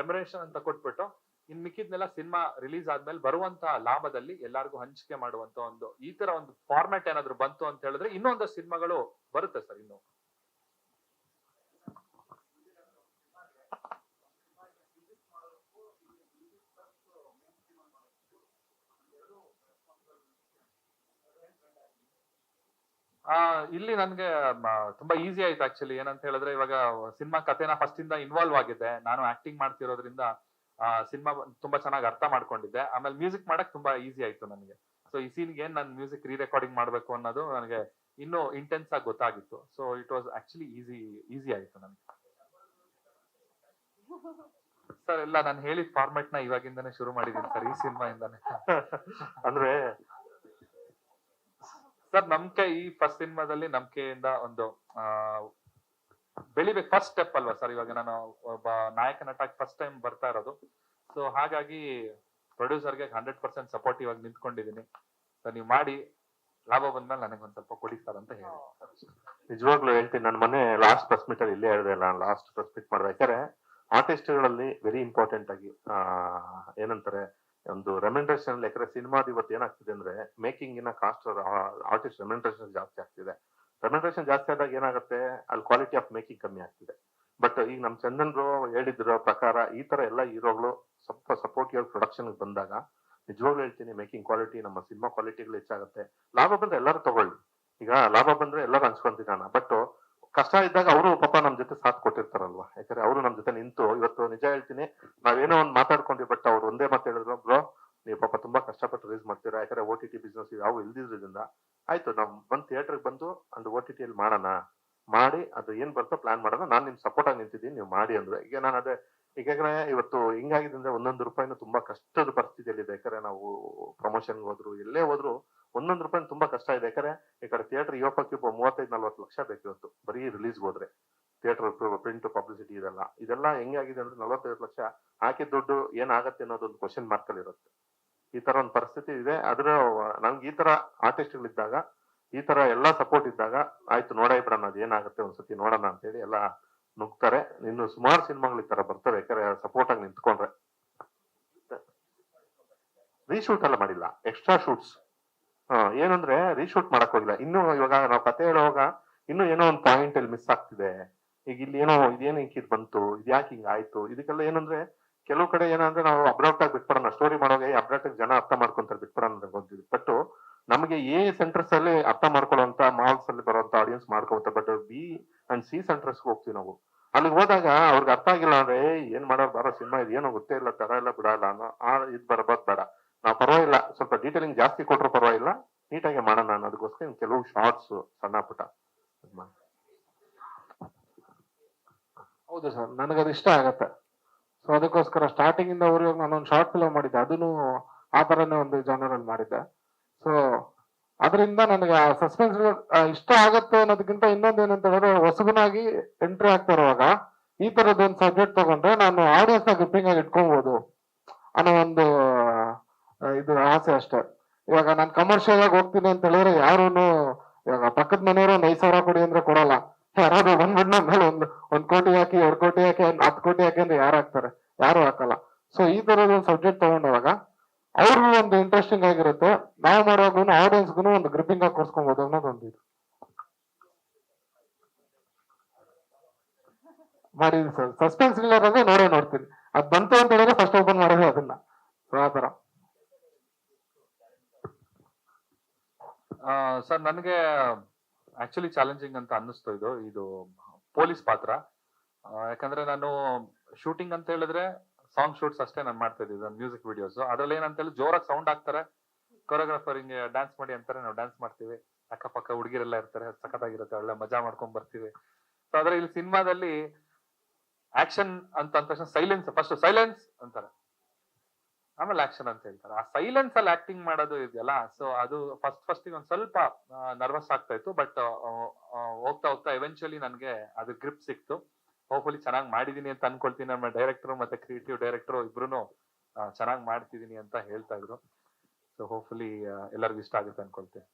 ರೆಮರೇಷನ್ ಅಂತ ಕೊಟ್ಬಿಟ್ಟು ಇನ್ ಮಿಕ್ಕಿದ್ನೆಲ್ಲ ಸಿನಿಮಾ ರಿಲೀಸ್ ಆದ್ಮೇಲೆ ಬರುವಂತ ಲಾಭದಲ್ಲಿ ಎಲ್ಲರಿಗೂ ಹಂಚಿಕೆ ಮಾಡುವಂತ ಒಂದು ಈ ತರ ಒಂದು ಫಾರ್ಮ್ಯಾಟ್ ಏನಾದ್ರು ಬಂತು ಅಂತ ಹೇಳಿದ್ರೆ ಇನ್ನೊಂದಷ್ಟು ಸಿನಿಮಾಗಳು ಬರುತ್ತೆ ಸರ್ ಇನ್ನು. ಆ, ಇಲ್ಲಿ ನನ್ಗೆ ತುಂಬಾ ಈಸಿ ಆಯ್ತು ಆಕ್ಚುಲಿ ಏನಂತ ಹೇಳಿದ್ರೆ, ಇವಾಗ ಸಿನಿಮಾ ಕಥೆನ ಫಸ್ಟ್ ಇಂದ ಇನ್ವಾಲ್ವ್ ಆಗಿದ್ದೆ. ನಾನು ಆಕ್ಟಿಂಗ್ ಮಾಡ್ತಿರೋದ್ರಿಂದ, ಆ, ಸಿನಿಮಾ ತುಂಬಾ ಚೆನ್ನಾಗಿ ಅರ್ಥ ಮಾಡ್ಕೊಂಡಿದ್ದೆ. ಆಮೇಲೆ ಮ್ಯೂಸಿಕ್ ಮಾಡಕ್ ತುಂಬಾ ಈಸಿ ಆಯ್ತು ನನಗೆ. ಸೊ ಈ ಸೀನ್ಗೆ ಏನ್ ನಾನು ಮ್ಯೂಸಿಕ್ ರೀ ರೆಕಾರ್ಡಿಂಗ್ ಮಾಡ್ಬೇಕು ಅನ್ನೋದು ನನಗೆ ಇನ್ನೂ ಇಂಟೆನ್ಸ್ ಆಗಿ ಗೊತ್ತಾಗಿತ್ತು. So it was actually easy easy ಆಯ್ತು ನನಗೆ. ಸರ್ ಎಲ್ಲ ನಾನು ಹೇಳಿದ ಫಾರ್ಮೆಟ್ನ ಇವಾಗಿಂದಾನೇ ಶುರು ಮಾಡಿದೀನಿ ಸರ್ ಈ ಸಿನಿಮಾ ಇಂದಾನೆ ಅಂದ್ರೆ ಸರ್ ನಂಬಿಕೆ ಈ ಫಸ್ಟ್ ಸಿನಿಮಾದಲ್ಲಿ ನಂಬಿಕೆಯಿಂದ ಒಂದು ಬೆಳಿಬೇಕು ಫಸ್ಟ್ ಸ್ಟೆಪ್ ಅಲ್ವಾ ಸರ್? ಇವಾಗ ನಾನು ಒಬ್ಬ ನಾಯಕ ನಟ ಫಸ್ಟ್ ಟೈಮ್ ಬರ್ತಾ ಇರೋದು. ಸೊ ಹಾಗಾಗಿ ಪ್ರೊಡ್ಯೂಸರ್ಗೆ ಹಂಡ್ರೆಡ್ ಪರ್ಸೆಂಟ್ ಸಪೋರ್ಟ್ ಇವಾಗ ನಿಂತ್ಕೊಂಡಿದ್ದೀನಿ ಸೊ ನೀವು ಮಾಡಿ, ಲಾಭ ಬಂದ್ಮೇಲೆ ನನಗೆ ಒಂದ್ ಸ್ವಲ್ಪ ಕೊಡಿ ಸರ್ ಅಂತ ಹೇಳಿ. ನಿಜವಾಗ್ಲೂ ಹೇಳ್ತೀನಿ ನನ್ನ ಮೊನ್ನೆ ಲಾಸ್ಟ್ ಪ್ರೆಸ್ ಮೀಟ್ ಇಲ್ಲೇ ಹೇಳಿದೆ, ನಾನು ಲಾಸ್ಟ್ ಪ್ರೆಸ್ ಮೀಟ್ ಮಾಡ್ಬೇಕಾದ್ರೆ ಆರ್ಟಿಸ್ಟ್ಗಳಲ್ಲಿ ವೆರಿ ಇಂಪಾರ್ಟೆಂಟ್ ಆಗಿ ಏನಂತಾರೆ ಒಂದು ಅಲ್ಲಿ ಯಾಕಂದ್ರೆ ಸಿನಿಮಾದ ಇವತ್ತು ಏನಾಗ್ತಿದೆ ಅಂದ್ರೆ ಮೇಕಿಂಗ್ ಇನ್ನ ಕಾಸ್ಟ್ ಆರ್ಟಿಸ್ಟ್ ರೆಮೆಂಡ್ರೇಷನ್ ಜಾಸ್ತಿ ಆಗ್ತಿದೆ. ರೆಮೆಂಡೇಶನ್ ಜಾಸ್ತಿ ಆದಾಗ ಏನಾಗುತ್ತೆ, ಅಲ್ಲಿ ಕ್ವಾಲಿಟಿ ಆಫ್ ಮೇಕಿಂಗ್ ಕಮ್ಮಿ ಆಗ್ತಿದೆ. ಬಟ್ ಈಗ ನಮ್ ಚಂದನ್ರು ಹೇಳಿದ್ರು ಪ್ರಕಾರ, ಈ ತರ ಎಲ್ಲ ಹೀರೋಗಳು ಸ್ವಲ್ಪ ಸಪೋರ್ಟಿವ್ ಪ್ರೊಡಕ್ಷನ್ ಬಂದಾಗ, ನಿಜವಾಗ್ಲೂ ಹೇಳ್ತೀನಿ ಮೇಕಿಂಗ್ ಕ್ವಾಲಿಟಿ ನಮ್ಮ ಸಿನಿಮಾ ಕ್ವಾಲಿಟಿಗಳು ಹೆಚ್ಚಾಗುತ್ತೆ. ಲಾಭ ಬಂದ್ರೆ ಎಲ್ಲರೂ ತಗೊಳ್ಳಿ. ಈಗ ಲಾಭ ಬಂದ್ರೆ ಎಲ್ಲರೂ ಹಂಚ್ಕೊಂತಿದ್ದಾನ ಬಟ್ ಕಷ್ಟ ಇದ್ದಾಗ ಅವರು ಪಾಪ ನಮ್ ಜೊತೆ ಸಾಥ್ ಕೊಟ್ಟಿರ್ತಾರಲ್ವಾ? ಯಾಕಂದ್ರೆ ಅವರು ನಮ್ ಜೊತೆ ನಿಂತು ಇವತ್ತು ನಿಜ ಹೇಳ್ತೀನಿ, ನಾವೇನೋ ಒಂದ್ ಮಾತಾಡ್ಕೊಂಡ್ವಿ ಬಟ್ ಅವ್ರು ಒಂದೇ ಮಾತು ಹೇಳಿದ್ರು, ಬ್ರೋ, ನೀವು ಪಾಪ ತುಂಬಾ ಕಷ್ಟಪಟ್ಟು ರೇಸ್ ಮಾಡ್ತೀರಾ, ಯಾಕಂದ್ರೆ ಓ ಟಿ ಟಿ ಬಿಸ್ನೆಸ್ ಯಾವ ಇಲ್ದಿದ್ರಿಂದ ಆಯ್ತು, ನಾವು ಬಂದ್ ಥಿಯೇಟರ್ಗೆ ಬಂದು ಒಂದು ಓ ಟಿ ಟಿಯಲ್ಲಿ ಮಾಡೋಣ, ಮಾಡಿ, ಅದು ಏನ್ ಬರ್ತೋ ಪ್ಲಾನ್ ಮಾಡೋಣ, ನಾನು ನಿಮ್ ಸಪೋರ್ಟ್ ಆಗಿ ನಿಂತಿದ್ದೀನಿ, ನೀವು ಮಾಡಿ ಅಂದ್ರೆ. ಈಗ ನಾನು ಅದೇ, ಈಗ ಇವತ್ತು ಹಿಂಗಾಗಿದೆ ಅಂದ್ರೆ ಒಂದೊಂದು ರೂಪಾಯಿನೂ ತುಂಬಾ ಕಷ್ಟದ ಪರಿಸ್ಥಿತಿಯಲ್ಲಿ ಇದೆ ಯಾಕಂದ್ರೆ ನಾವು ಪ್ರಮೋಷನ್ ಹೋದ್ರು, ಎಲ್ಲೇ ಹೋದ್ರು ಒಂದೊಂದು ರೂಪಾಯಿ ತುಂಬಾ ಕಷ್ಟ ಇದೆ. ಯಾಕಂದ್ರೆ ಈ ಕಡೆ ಥಿಯೇಟರ್ ಇವಪ್ಪಕ್ಕೆ ಮೂವತ್ತೈದು, ನಲ್ವತ್ತು ಲಕ್ಷ ಬೇಕು ಇವತ್ತು. ಬರೀ ರಿಲೀಸ್ ಹೋದ್ರೆ. ಥಿಯೇಟರ್ ಪ್ರಿಂಟ್ ಪಬ್ಲಿಸಿಟಿ ಇದೆಲ್ಲ. ಇದೆಲ್ಲ ಹೆಂಗಾಗಿದೆ ಅಂದ್ರೆ ನಲವತ್ತೈದು ಲಕ್ಷ ಹಾಕಿದ ದುಡ್ಡು ಏನಾಗತ್ತೆ ಅನ್ನೋದೊಂದು ಕ್ವಶನ್ ಮಾರ್ಕ್ ಅಲ್ಲಿ ಇರುತ್ತೆ. ಈ ತರ ಒಂದು ಪರಿಸ್ಥಿತಿ ಇದೆ. ಅದ್ರ ನಮ್ಗೆ ಈ ತರ ಆರ್ಟಿಸ್ಟ್ಗಳಿದ್ದಾಗ ಈ ತರ ಎಲ್ಲಾ ಸಪೋರ್ಟ್ ಇದ್ದಾಗ, ಆಯ್ತು ನೋಡೇ ಬಿಡೋಣ, ಅದು ಏನಾಗುತ್ತೆ ಒಂದ್ಸತಿ ನೋಡೋಣ ಅಂತೇಳಿ ಎಲ್ಲ ನುಗ್ತಾರೆ. ಇನ್ನು ಸುಮಾರು ಸಿನಿಮಾಗಳು ಈ ತರ ಬರ್ತವೆ. ಯಾಕಂದ್ರೆ ಸಪೋರ್ಟ್ ಆಗಿ ನಿಂತ್ಕೊಂಡ್ರೆ. ರೀಶೂಟ್ ಎಲ್ಲ ಮಾಡಿಲ್ಲ. ಎಕ್ಸ್ಟ್ರಾ ಶೂಟ್ಸ್ ಏನಂದ್ರೆ ರೀಶೂಟ್ ಮಾಡಕ್ ಹೋಗಿಲ್ಲ. ಇನ್ನು ಇವಾಗ ನಾವು ಕತೆ ಹೇಳುವಾಗ ಇನ್ನು ಏನೋ ಒಂದು ಪಾಯಿಂಟ್ ಅಲ್ಲಿ ಮಿಸ್ ಆಗ್ತಿದೆ. ಈಗ ಇಲ್ಲಿ ಏನೋ ಇದೇನು ಹಿಂಗ್ ಬಂತು ಇದ್ಯಾಕೆ ಹಿಂಗ್ ಆಯ್ತು? ಇದಕ್ಕೆಲ್ಲ ಏನಂದ್ರೆ ಕೆಲವು ಕಡೆ ಏನಂದ್ರೆ ನಾವು ಅಬ್ರಾಪ್ಟ್ ಆಗಿ ಬಿಟ್ಬಿಡೋಣ. ಸ್ಟೋರಿ ಮಾಡುವಾಗ ಅಬ್ರಾಪ್ಟ್ ಜನ ಅರ್ಥ ಮಾಡ್ಕೊಂತಾರೆ ಬಿಟ್ಬಿಡೋಣ ಗೊತ್ತಿದೆ ಬಟ್ ನಮಗೆ ಎ ಸೆಂಟರ್ಸ್ ಅಲ್ಲಿ ಅರ್ಥ ಮಾಡ್ಕೊಳ್ಳುವಂತ ಮಾಲ್ಸ್ ಅಲ್ಲಿ ಬರುವಂತ ಆಡಿಯನ್ಸ್ ಮಾಡ್ಕೊಂತ but B and C centres ಹೋಗ್ತೀವಿ ನಾವು. ಅಲ್ಲಿಗೆ ಹೋದಾಗ ಅವ್ರಿಗೆ ಅರ್ಥ ಆಗಿಲ್ಲ ಅಂದ್ರೆ ಏನ್ ಮಾಡೋರು ಬರೋ, ಸಿನಿಮಾ ಇದು ಏನೋ ಗೊತ್ತೇ ಇಲ್ಲ, ತರ ಎಲ್ಲ ಬಿಡಲ್ಲ, ಅನ್ನೋ ಆ, ಇದ್ ಬರಬಾರ್ದು ಬೇಡ. ನಾವು ಪರವಾಗಿಲ್ಲ. ಸ್ವಲ್ಪ ಡೀಟೇಲಿಂಗ್ ಜಾಸ್ತಿ ಕೊಟ್ಟರು ಪರವಾಗಿಲ್ಲ. ನೀಟಾಗಿ ಮಾಡೋಣ ಅನ್ನೋದಕ್ಕೋಸ್ಕರ ಕೆಲವು ಶಾರ್ಟ್ಸ್ ಸಣ್ಣ ಪುಟ್ಟ. ಹೌದು ಸರ್, ನನಗದು ಇಷ್ಟ ಆಗತ್ತೆ. ಸೊ ಅದಕ್ಕೋಸ್ಕರ ಸ್ಟಾರ್ಟಿಂಗ್ ಇಂದ ಅವ್ರಿಗೆ ನಾನೊಂದು ಶಾರ್ಟ್ ಫಿಲಮ್ ಮಾಡಿದ್ದೆ. ಅದನ್ನು ಆ ತರನೇ ಒಂದು ಜಾನರ್ ಅಲ್ಲಿ ಮಾಡಿದ್ದೆ. ಸೊ ಅದರಿಂದ ನನಗೆ ಆ ಸಸ್ಪೆನ್ಸ್ ಇಷ್ಟ ಆಗತ್ತೆ ಅನ್ನೋದಕ್ಕಿಂತ ಇನ್ನೊಂದು ಏನಂತ ಹೇಳಿದ್ರೆ ಹೊಸಬನಾಗಿ ಎಂಟ್ರಿ ಆಗ್ತಾ ಇರುವಾಗ ಈ ತರದೊಂದು ಒಂದು ಸಬ್ಜೆಕ್ಟ್ ತಗೊಂಡ್ರೆ ನಾನು ಆಡಿಯನ್ಸ್ನ ಗ್ರಿಪ್ಪಿಂಗ್ ಆಗಿ ಇಟ್ಕೊಬಹುದು ಅನ್ನೋ ಒಂದು ಇದು ಆಸೆ ಅಷ್ಟೇ. ಇವಾಗ ನಾನು ಕಮರ್ಷಿಯಲ್ ಆಗಿ ಹೋಗ್ತೀನಿ ಅಂತ ಹೇಳಿದ್ರೆ ಯಾರೂನು ಇವಾಗ ಪಕ್ಕದ ಮನೆಯವರು ಒಂದ್ ಐದ್ ಸಾವಿರ ಕೊಡಿ ಅಂದ್ರೆ ಕೊಡಲ್ಲ. ಯಾರಾದ್ರೂ ಬಂದ್ಬಿಟ್ಟು ನಮ್ಮ ಮೇಲೆ ಒಂದು, ಒಂದ್ ಕೋಟಿ ಹಾಕಿ, ಎರಡ್ ಕೋಟಿ ಹಾಕಿ ಹತ್ತು ಕೋಟಿ ಹಾಕಿ ಅಂದ್ರೆ ಯಾರು ಹಾಕ್ತಾರೆ? ಯಾರು ಹಾಕಲ್ಲ. ಸೊ ಈ ತರದ ಒಂದು ಸಬ್ಜೆಕ್ಟ್ ತಗೊಂಡಾಗ ಅವ್ರಿಗೂ ಒಂದು ಇಂಟ್ರೆಸ್ಟಿಂಗ್ ಆಗಿರುತ್ತೆ. ನಾವು ಮಾಡುವಾಗೂ ಆಡಿಯನ್ಸ್ಗೂ ಒಂದು ಗ್ರಿಪ್ಪಿಂಗ್ ಆಗಿ ಕೊಡ್ಸ್ಕೊಬಹುದು ಅನ್ನೋದೊಂದು ಇದು. ಮಾಡಿದೀನಿ ಸರ್. ಸಸ್ಪೆನ್ಸ್ ಇಲ್ಲ ಅಂದ್ರೆ ನೋಡೇ ನೋಡ್ತೀನಿ. ಅದ್ ಬಂತು ಅಂತ ಹೇಳಿದ್ರೆ ಫಸ್ಟ್ ಓಪನ್ ಮಾಡೋದು ಅದನ್ನ So ಆ ತರ ಸರ್, ನನಗೆ ಆಕ್ಚುಲಿ ಚಾಲೆಂಜಿಂಗ್ ಅಂತ ಅನ್ನಿಸ್ತು ಇದು ಇದು ಪೊಲೀಸ್ ಪಾತ್ರ. ಯಾಕಂದ್ರೆ ನಾನು ಶೂಟಿಂಗ್ ಅಂತ ಹೇಳಿದ್ರೆ ಸಾಂಗ್ ಶೂಟ್ಸ್ ಅಷ್ಟೇ ನಾನು ಮಾಡ್ತಾ ಇದ್ದೀವಿ ಮ್ಯೂಸಿಕ್ ವಿಡಿಯೋಸ್ ಅದ್ರಲ್ಲಿ ಏನಂತ ಹೇಳಿ ಜೋರಾಗಿ ಸೌಂಡ್ ಹಾಕ್ತಾರೆ. ಕೊರಿಯೋಗ್ರಾಫರ್ ಹಿಂಗೆ ಡ್ಯಾನ್ಸ್ ಮಾಡಿ ಅಂತಾರೆ, ನಾವು ಡ್ಯಾನ್ಸ್ ಮಾಡ್ತೀವಿ. ಅಕ್ಕಪಕ್ಕ ಹುಡುಗಿರೆಲ್ಲ ಇರ್ತಾರೆ, ಸಖತ್ತಾಗಿರುತ್ತೆ, ಒಳ್ಳೆ ಮಜಾ ಮಾಡ್ಕೊಂಡ್ ಬರ್ತೀವಿ. ಸೊ ಆದ್ರೆ ಇಲ್ಲಿ ಸಿನಿಮಾದಲ್ಲಿ ಆಕ್ಷನ್ ಅಂತ ತಕ್ಷಣ ಸೈಲೆನ್ಸ್ ಫಸ್ಟ್ ಸೈಲೆನ್ಸ್ ಅಂತಾರೆ. ಆಮೇಲೆ ಆಕ್ಷನ್ ಅಂತ ಹೇಳ್ತಾರೆ. ಆ ಸೈಲೆನ್ಸ್ ಅಲ್ಲಿ ಆಕ್ಟಿಂಗ್ ಮಾಡೋದು ಇದೆಯಲ್ಲ ಸೊ ಅದು ಫಸ್ಟ್ ಫಸ್ಟ್ ಒಂದ್ ಸ್ವಲ್ಪ ನರ್ವಸ್ ಆಗ್ತಾ ಇತ್ತು ಬಟ್ ಹೋಗ್ತಾ ಹೋಗ್ತಾ ಎವೆನ್ಚುಲಿ ನನ್ಗೆ ಅದು ಗ್ರಿಪ್ ಸಿಕ್ತು. ಹೋಪ್ಫುಲಿ ಚೆನ್ನಾಗಿ ಮಾಡಿದೀನಿ ಅಂತ ಅನ್ಕೊಳ್ತೀನಿ, ನಮ್ಮ ಡೈರೆಕ್ಟರ್ ಮತ್ತೆ ಕ್ರಿಯೇಟಿವ್ ಡೈರೆಕ್ಟರ್ ಇಬ್ರು ಚೆನ್ನಾಗಿ ಮಾಡ್ತಿದೀನಿ ಅಂತ ಹೇಳ್ತಾ ಇದ್ರು. ಸೊ ಹೋಪ್ಫುಲಿ ಎಲ್ಲರಿಗೂ ಇಷ್ಟ ಆಗುತ್ತೆ ಅನ್ಕೊಳ್ತೀನಿ.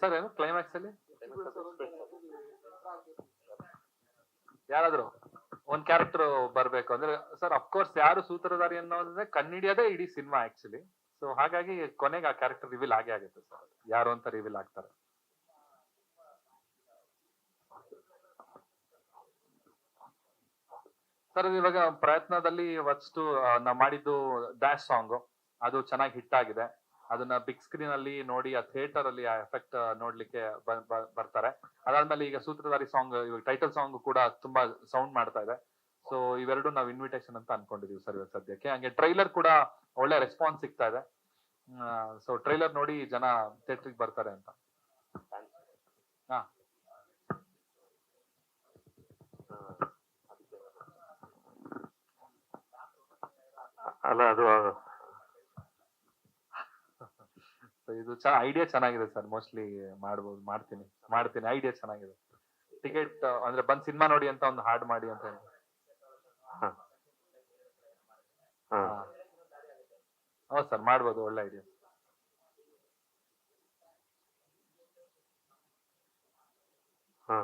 ಸರ್, ಏನು ಕ್ಲೈಮ್ಯಾಕ್ಸ್ ಅಲ್ಲಿ? ಯಾರಾದ್ರೂ ಒಂದ್ ಕ್ಯಾರೆಕ್ಟರ್ ಬರ್ಬೇಕು ಅಂದ್ರೆ ಸರ್ ಅಫ್ಕೋರ್ಸ್ ಯಾರು ಸೂತ್ರಧಾರಿ ಅನ್ನೋದ್ರೆ ಕಣ್ಣಿಡಿಯೋದೇ ಇಡೀ ಸಿನಿಮಾ ಆಕ್ಚುಲಿ ಸೊ ಹಾಗಾಗಿ ಕೊನೆಗೆ ಆ ಕ್ಯಾರೆಕ್ಟರ್ ರಿವೀಲ್ ಆಗೇ ಆಗುತ್ತೆ ಸರ್ ಯಾರು ಅಂತ ರಿವೀಲ್ ಆಗ್ತಾರೆ. ಸರ್ ಇವಾಗ ಪ್ರಯತ್ನದಲ್ಲಿ ಫಸ್ಟ್ ನಾವು ಮಾಡಿದ್ದು ಡ್ಯಾಶ್ ಸಾಂಗ್ ಅದು ಚೆನ್ನಾಗಿ ಹಿಟ್ ಆಗಿದೆ. ಅದನ್ನ ಬಿಗ್ ಸ್ಕ್ರೀನ್ ಅಲ್ಲಿ ನೋಡಿ, ಆ ಥಿಯೇಟರ್ ಅಲ್ಲಿ ಆ ಎಫೆಕ್ಟ್ ನೋಡ್ಲಿಕ್ಕೆ ಬರ್ತಾರೆ. ಅದಾದ್ಮೇಲೆ ಈಗ ಸೂತ್ರಧಾರಿ ಸಾಂಗ್ ಇವಾಗ ಟೈಟಲ್ ಸಾಂಗ್ ಕೂಡ ತುಂಬಾ ಸೌಂಡ್ ಮಾಡ್ತಾ ಇದೆ. ಸೊ ಇವೆರಡು ನಾವು ಇನ್ವಿಟೇಷನ್ ಅಂತ ಅನ್ಕೊಂಡಿದೀವಿ ಸರ್ ಇವತ್ತು ಸದ್ಯಕ್ಕೆ. ಹಂಗೆ ಟ್ರೈಲರ್ ಕೂಡ ಒಳ್ಳೆ ರೆಸ್ಪಾನ್ಸ್ ಸಿಗ್ತಾ ಇದೆ. ಸೊ ಟ್ರೈಲರ್ ನೋಡಿ ಜನ ಥಿಯೇಟ್ರಿಗೆ ಬರ್ತಾರೆ ಅಂತ. ಹಾ. ಅಲ್ಲ, ಅದು ಇದು ಐಡಿಯಾ ಚೆನ್ನಾಗಿದೆ ಸರ್. ಮೋಸ್ಟ್ಲಿ ಮಾಡ್ಬೋದು ಮಾಡ್ತೀನಿ. ಮಾಡ್ತೀನಿ. ಐಡಿಯಾ ಚೆನ್ನಾಗಿದೆ. ಟಿಕೆಟ್ ಅಂದ್ರೆ ಬಂದ್ ಸಿನಿಮಾ ನೋಡಿ ಅಂತ ಒಂದು ಹಾಡ್ ಮಾಡಿ ಅಂತ. ಹೌದು ಸರ್ ಮಾಡ್ಬೋದು. ಒಳ್ಳೆ ಐಡಿಯಾ ಹ.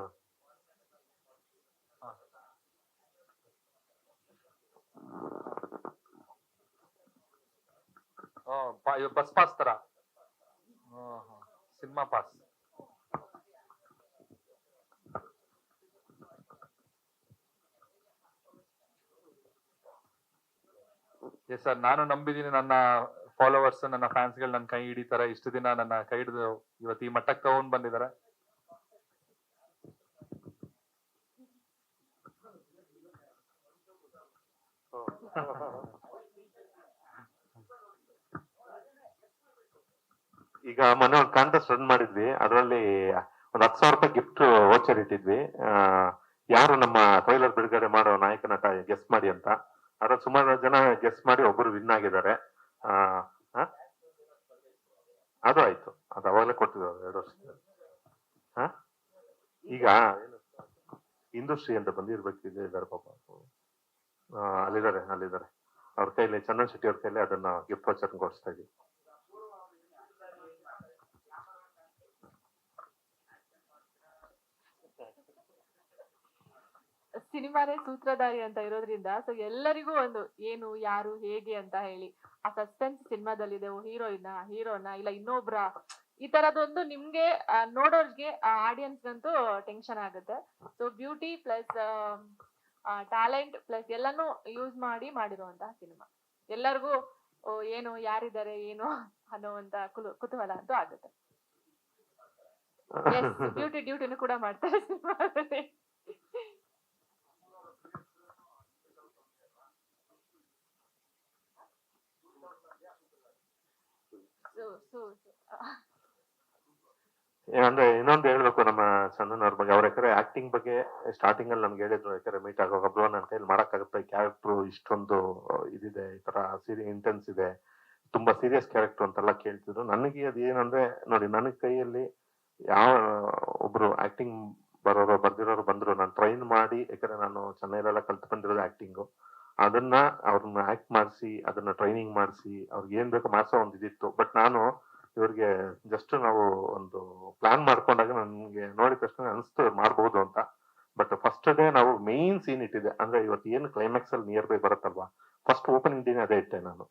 ಬಸ್ ಪಾಸ್ ತರ. Cinema pass. ಎಸ್ ಸರ್ ನಾನು ನಂಬಿದ್ದೀನಿ ನನ್ನ ಫಾಲೋವರ್ಸ್ ನನ್ನ ಫ್ಯಾನ್ಸ್ಗಳು ನನ್ನ ಕೈ ಹಿಡಿತಾರೆ. ಇಷ್ಟು ದಿನ ನನ್ನ ಕೈ ಹಿಡಿದು ಇವತ್ತು ಈ ಮಟ್ಟಕ್ಕೆ ತಗೊಂಡ್ ಬಂದಿದ್ದಾರೆ. *laughs* ಈಗ ಮೊನ್ನೆ ಒಂದು ಕಾಂಟೆಸ್ಟ್ ರನ್ ಮಾಡಿದ್ವಿ. ಅದರಲ್ಲಿ ಒಂದ್ ಹತ್ತು ಸಾವಿರ ರೂಪಾಯಿ ಗಿಫ್ಟ್ ವೋಚರ್ ಇಟ್ಟಿದ್ವಿ. ಯಾರು ನಮ್ಮ ಟ್ರೈಲರ್ ಬಿಡುಗಡೆ ಮಾಡೋ ನಾಯಕ ನಟ ಗೆಸ್ ಮಾಡಿ ಅಂತ. ಅದ್ರ ಸುಮಾರು ಜನ ಗೆಸ್ ಮಾಡಿ ಒಬ್ಬರು ವಿನ್ ಆಗಿದ್ದಾರೆ. ಅದು ಆಯ್ತು. ಅದು ಅವಾಗಲೇ ಕೊಟ್ಟಿದ್ರು ಎರಡು ವರ್ಷ? ಈಗ ಇಂಡಸ್ಟ್ರಿ ಅಂತ ಬಂದಿರ್ಬೇಕು. ಇದ್ದಾರೆ ಪಾಪ. ಅಲ್ಲಿದ್ದಾರೆ ಅಲ್ಲಿದ್ದಾರೆ. ಅವ್ರ ಕೈಲಿ, ಚಂದನ್ ಶೆಟ್ಟಿ ಅವ್ರ ಕೈಲಿ ಅದನ್ನ ಗಿಫ್ಟ್ ವೋಚರ್ ಕೊಡಿಸ್ತಾ ಸಿನಿಮಾನೇ ಸೂತ್ರಧಾರಿ ಅಂತ ಇರೋದ್ರಿಂದ ಸೊ ಎಲ್ಲರಿಗೂ ಒಂದು ಏನು, ಯಾರು, ಹೇಗೆ ಅಂತ ಹೇಳಿ, ಆ ಸಸ್ಪೆನ್ಸ್ ಸಿನಿಮಾದಲ್ಲಿದೆ ಹೀರೋಯಿನ, ಹೀರೋನ, ಇಲ್ಲ ಇನ್ನೊಬ್ರ, ಈ ತರದೊಂದು ನಿಮ್ಗೆ ನೋಡೋರ್ಗೆ ಆಡಿಯನ್ಸ್ ಅಂತೂ ಟೆನ್ಷನ್ ಆಗುತ್ತೆ. So beauty plus talent plus ಎಲ್ಲಾನು ಯೂಸ್ ಮಾಡಿ ಮಾಡಿರುವಂತಹ ಸಿನಿಮಾ. ಎಲ್ಲರಿಗೂ ಏನು, ಯಾರಿದ್ದಾರೆ, ಏನು ಅನ್ನುವಂತ ಕುತೂಹಲ ಅಂತೂ ಆಗುತ್ತೆ. ಬ್ಯೂಟಿ ಡ್ಯೂಟಿನೂ ಕೂಡ ಮಾಡ್ತಾರೆ ಸಿನಿಮಾದಲ್ಲಿ ಸೊ ಸೊ *laughs* ಅಂದ್ರೆ ಇನ್ನೊಂದು ಹೇಳ್ಬೇಕು ನಮ್ಮ ಚಂದನ್ ಅವ್ರ ಬಗ್ಗೆ. ಅವ್ರ ಯಾಕಂದ್ರೆ ಆಕ್ಟಿಂಗ್ ಬಗ್ಗೆ ಸ್ಟಾರ್ಟಿಂಗ್ ಅಲ್ಲಿ ನಮ್ಗೆ ಹೇಳಿದ್ರು, ಯಾಕಂದ್ರೆ ಮೀಟ್ ಆಗೋ ಹಬ್ಬ ನನ್ನ ಕೈಲಿ ಮಾಡಕ್ಕಾಗುತ್ತೆ ಕ್ಯಾರೆಕ್ಟ್ರು ಇಷ್ಟೊಂದು ಇದಿದೆ, ಈ ತರ ಸೀರಿ ಇಂಟೆನ್ಸ್ ಇದೆ, ತುಂಬಾ ಸೀರಿಯಸ್ ಕ್ಯಾರೆಕ್ಟರ್ ಅಂತೆಲ್ಲ ಕೇಳ್ತಿದ್ರು. ನನಗೆ ಅದು ಏನಂದ್ರೆ, ನೋಡಿ, ನನ್ನ ಕೈಯಲ್ಲಿ ಯಾವ, ಒಬ್ರು ಆಕ್ಟಿಂಗ್ ಬರೋರು, ಬರ್ದಿರೋರು ಬಂದ್ರು, ನಾನು ಟ್ರೈನ್ ಮಾಡಿ, ಯಾಕಂದ್ರೆ ನಾನು ಚೆನ್ನೈಲೆಲ್ಲ ಕಲ್ತು ಬಂದಿರೋದು ಆಕ್ಟಿಂಗು ಅದನ್ನ ಅವ್ರನ್ನ ಆಕ್ಟ್ ಮಾಡಿಸಿ, ಅದನ್ನ ಟ್ರೈನಿಂಗ್ ಮಾಡಿಸಿ, ಅವ್ರಿಗೆ ಏನ್ ಬೇಕೋ ಮಾಡಿಸೋ ಒಂದು ಇದಿತ್ತು. ಬಟ್ ನಾನು ಇವ್ರಿಗೆ ಜಸ್ಟ್ ನಾವು ಒಂದು ಪ್ಲಾನ್ ಮಾಡ್ಕೊಂಡಾಗ ನನ್ಗೆ ನೋಡಿದ ತಕ್ಷಣ ಅನಿಸ್ತು ಮಾಡ್ಬೋದು ಅಂತ. ಬಟ್ ಫಸ್ಟ್ ಡೇ ನಾವು ಮೇನ್ ಸೀನ್ ಇಟ್ಟಿದೆ ಅಂದ್ರೆ ಇವತ್ತು ಏನು ಕ್ಲೈಮ್ಯಾಕ್ಸ್ ಅಲ್ಲಿ ನಿಯರ್ ಬೈ ಬರುತ್ತಲ್ವಾ? ಫಸ್ಟ್ ಓಪನಿಂಗ್ ಡೇನೆ ಅದೇ ಇಟ್ಟೆ ನಾನು.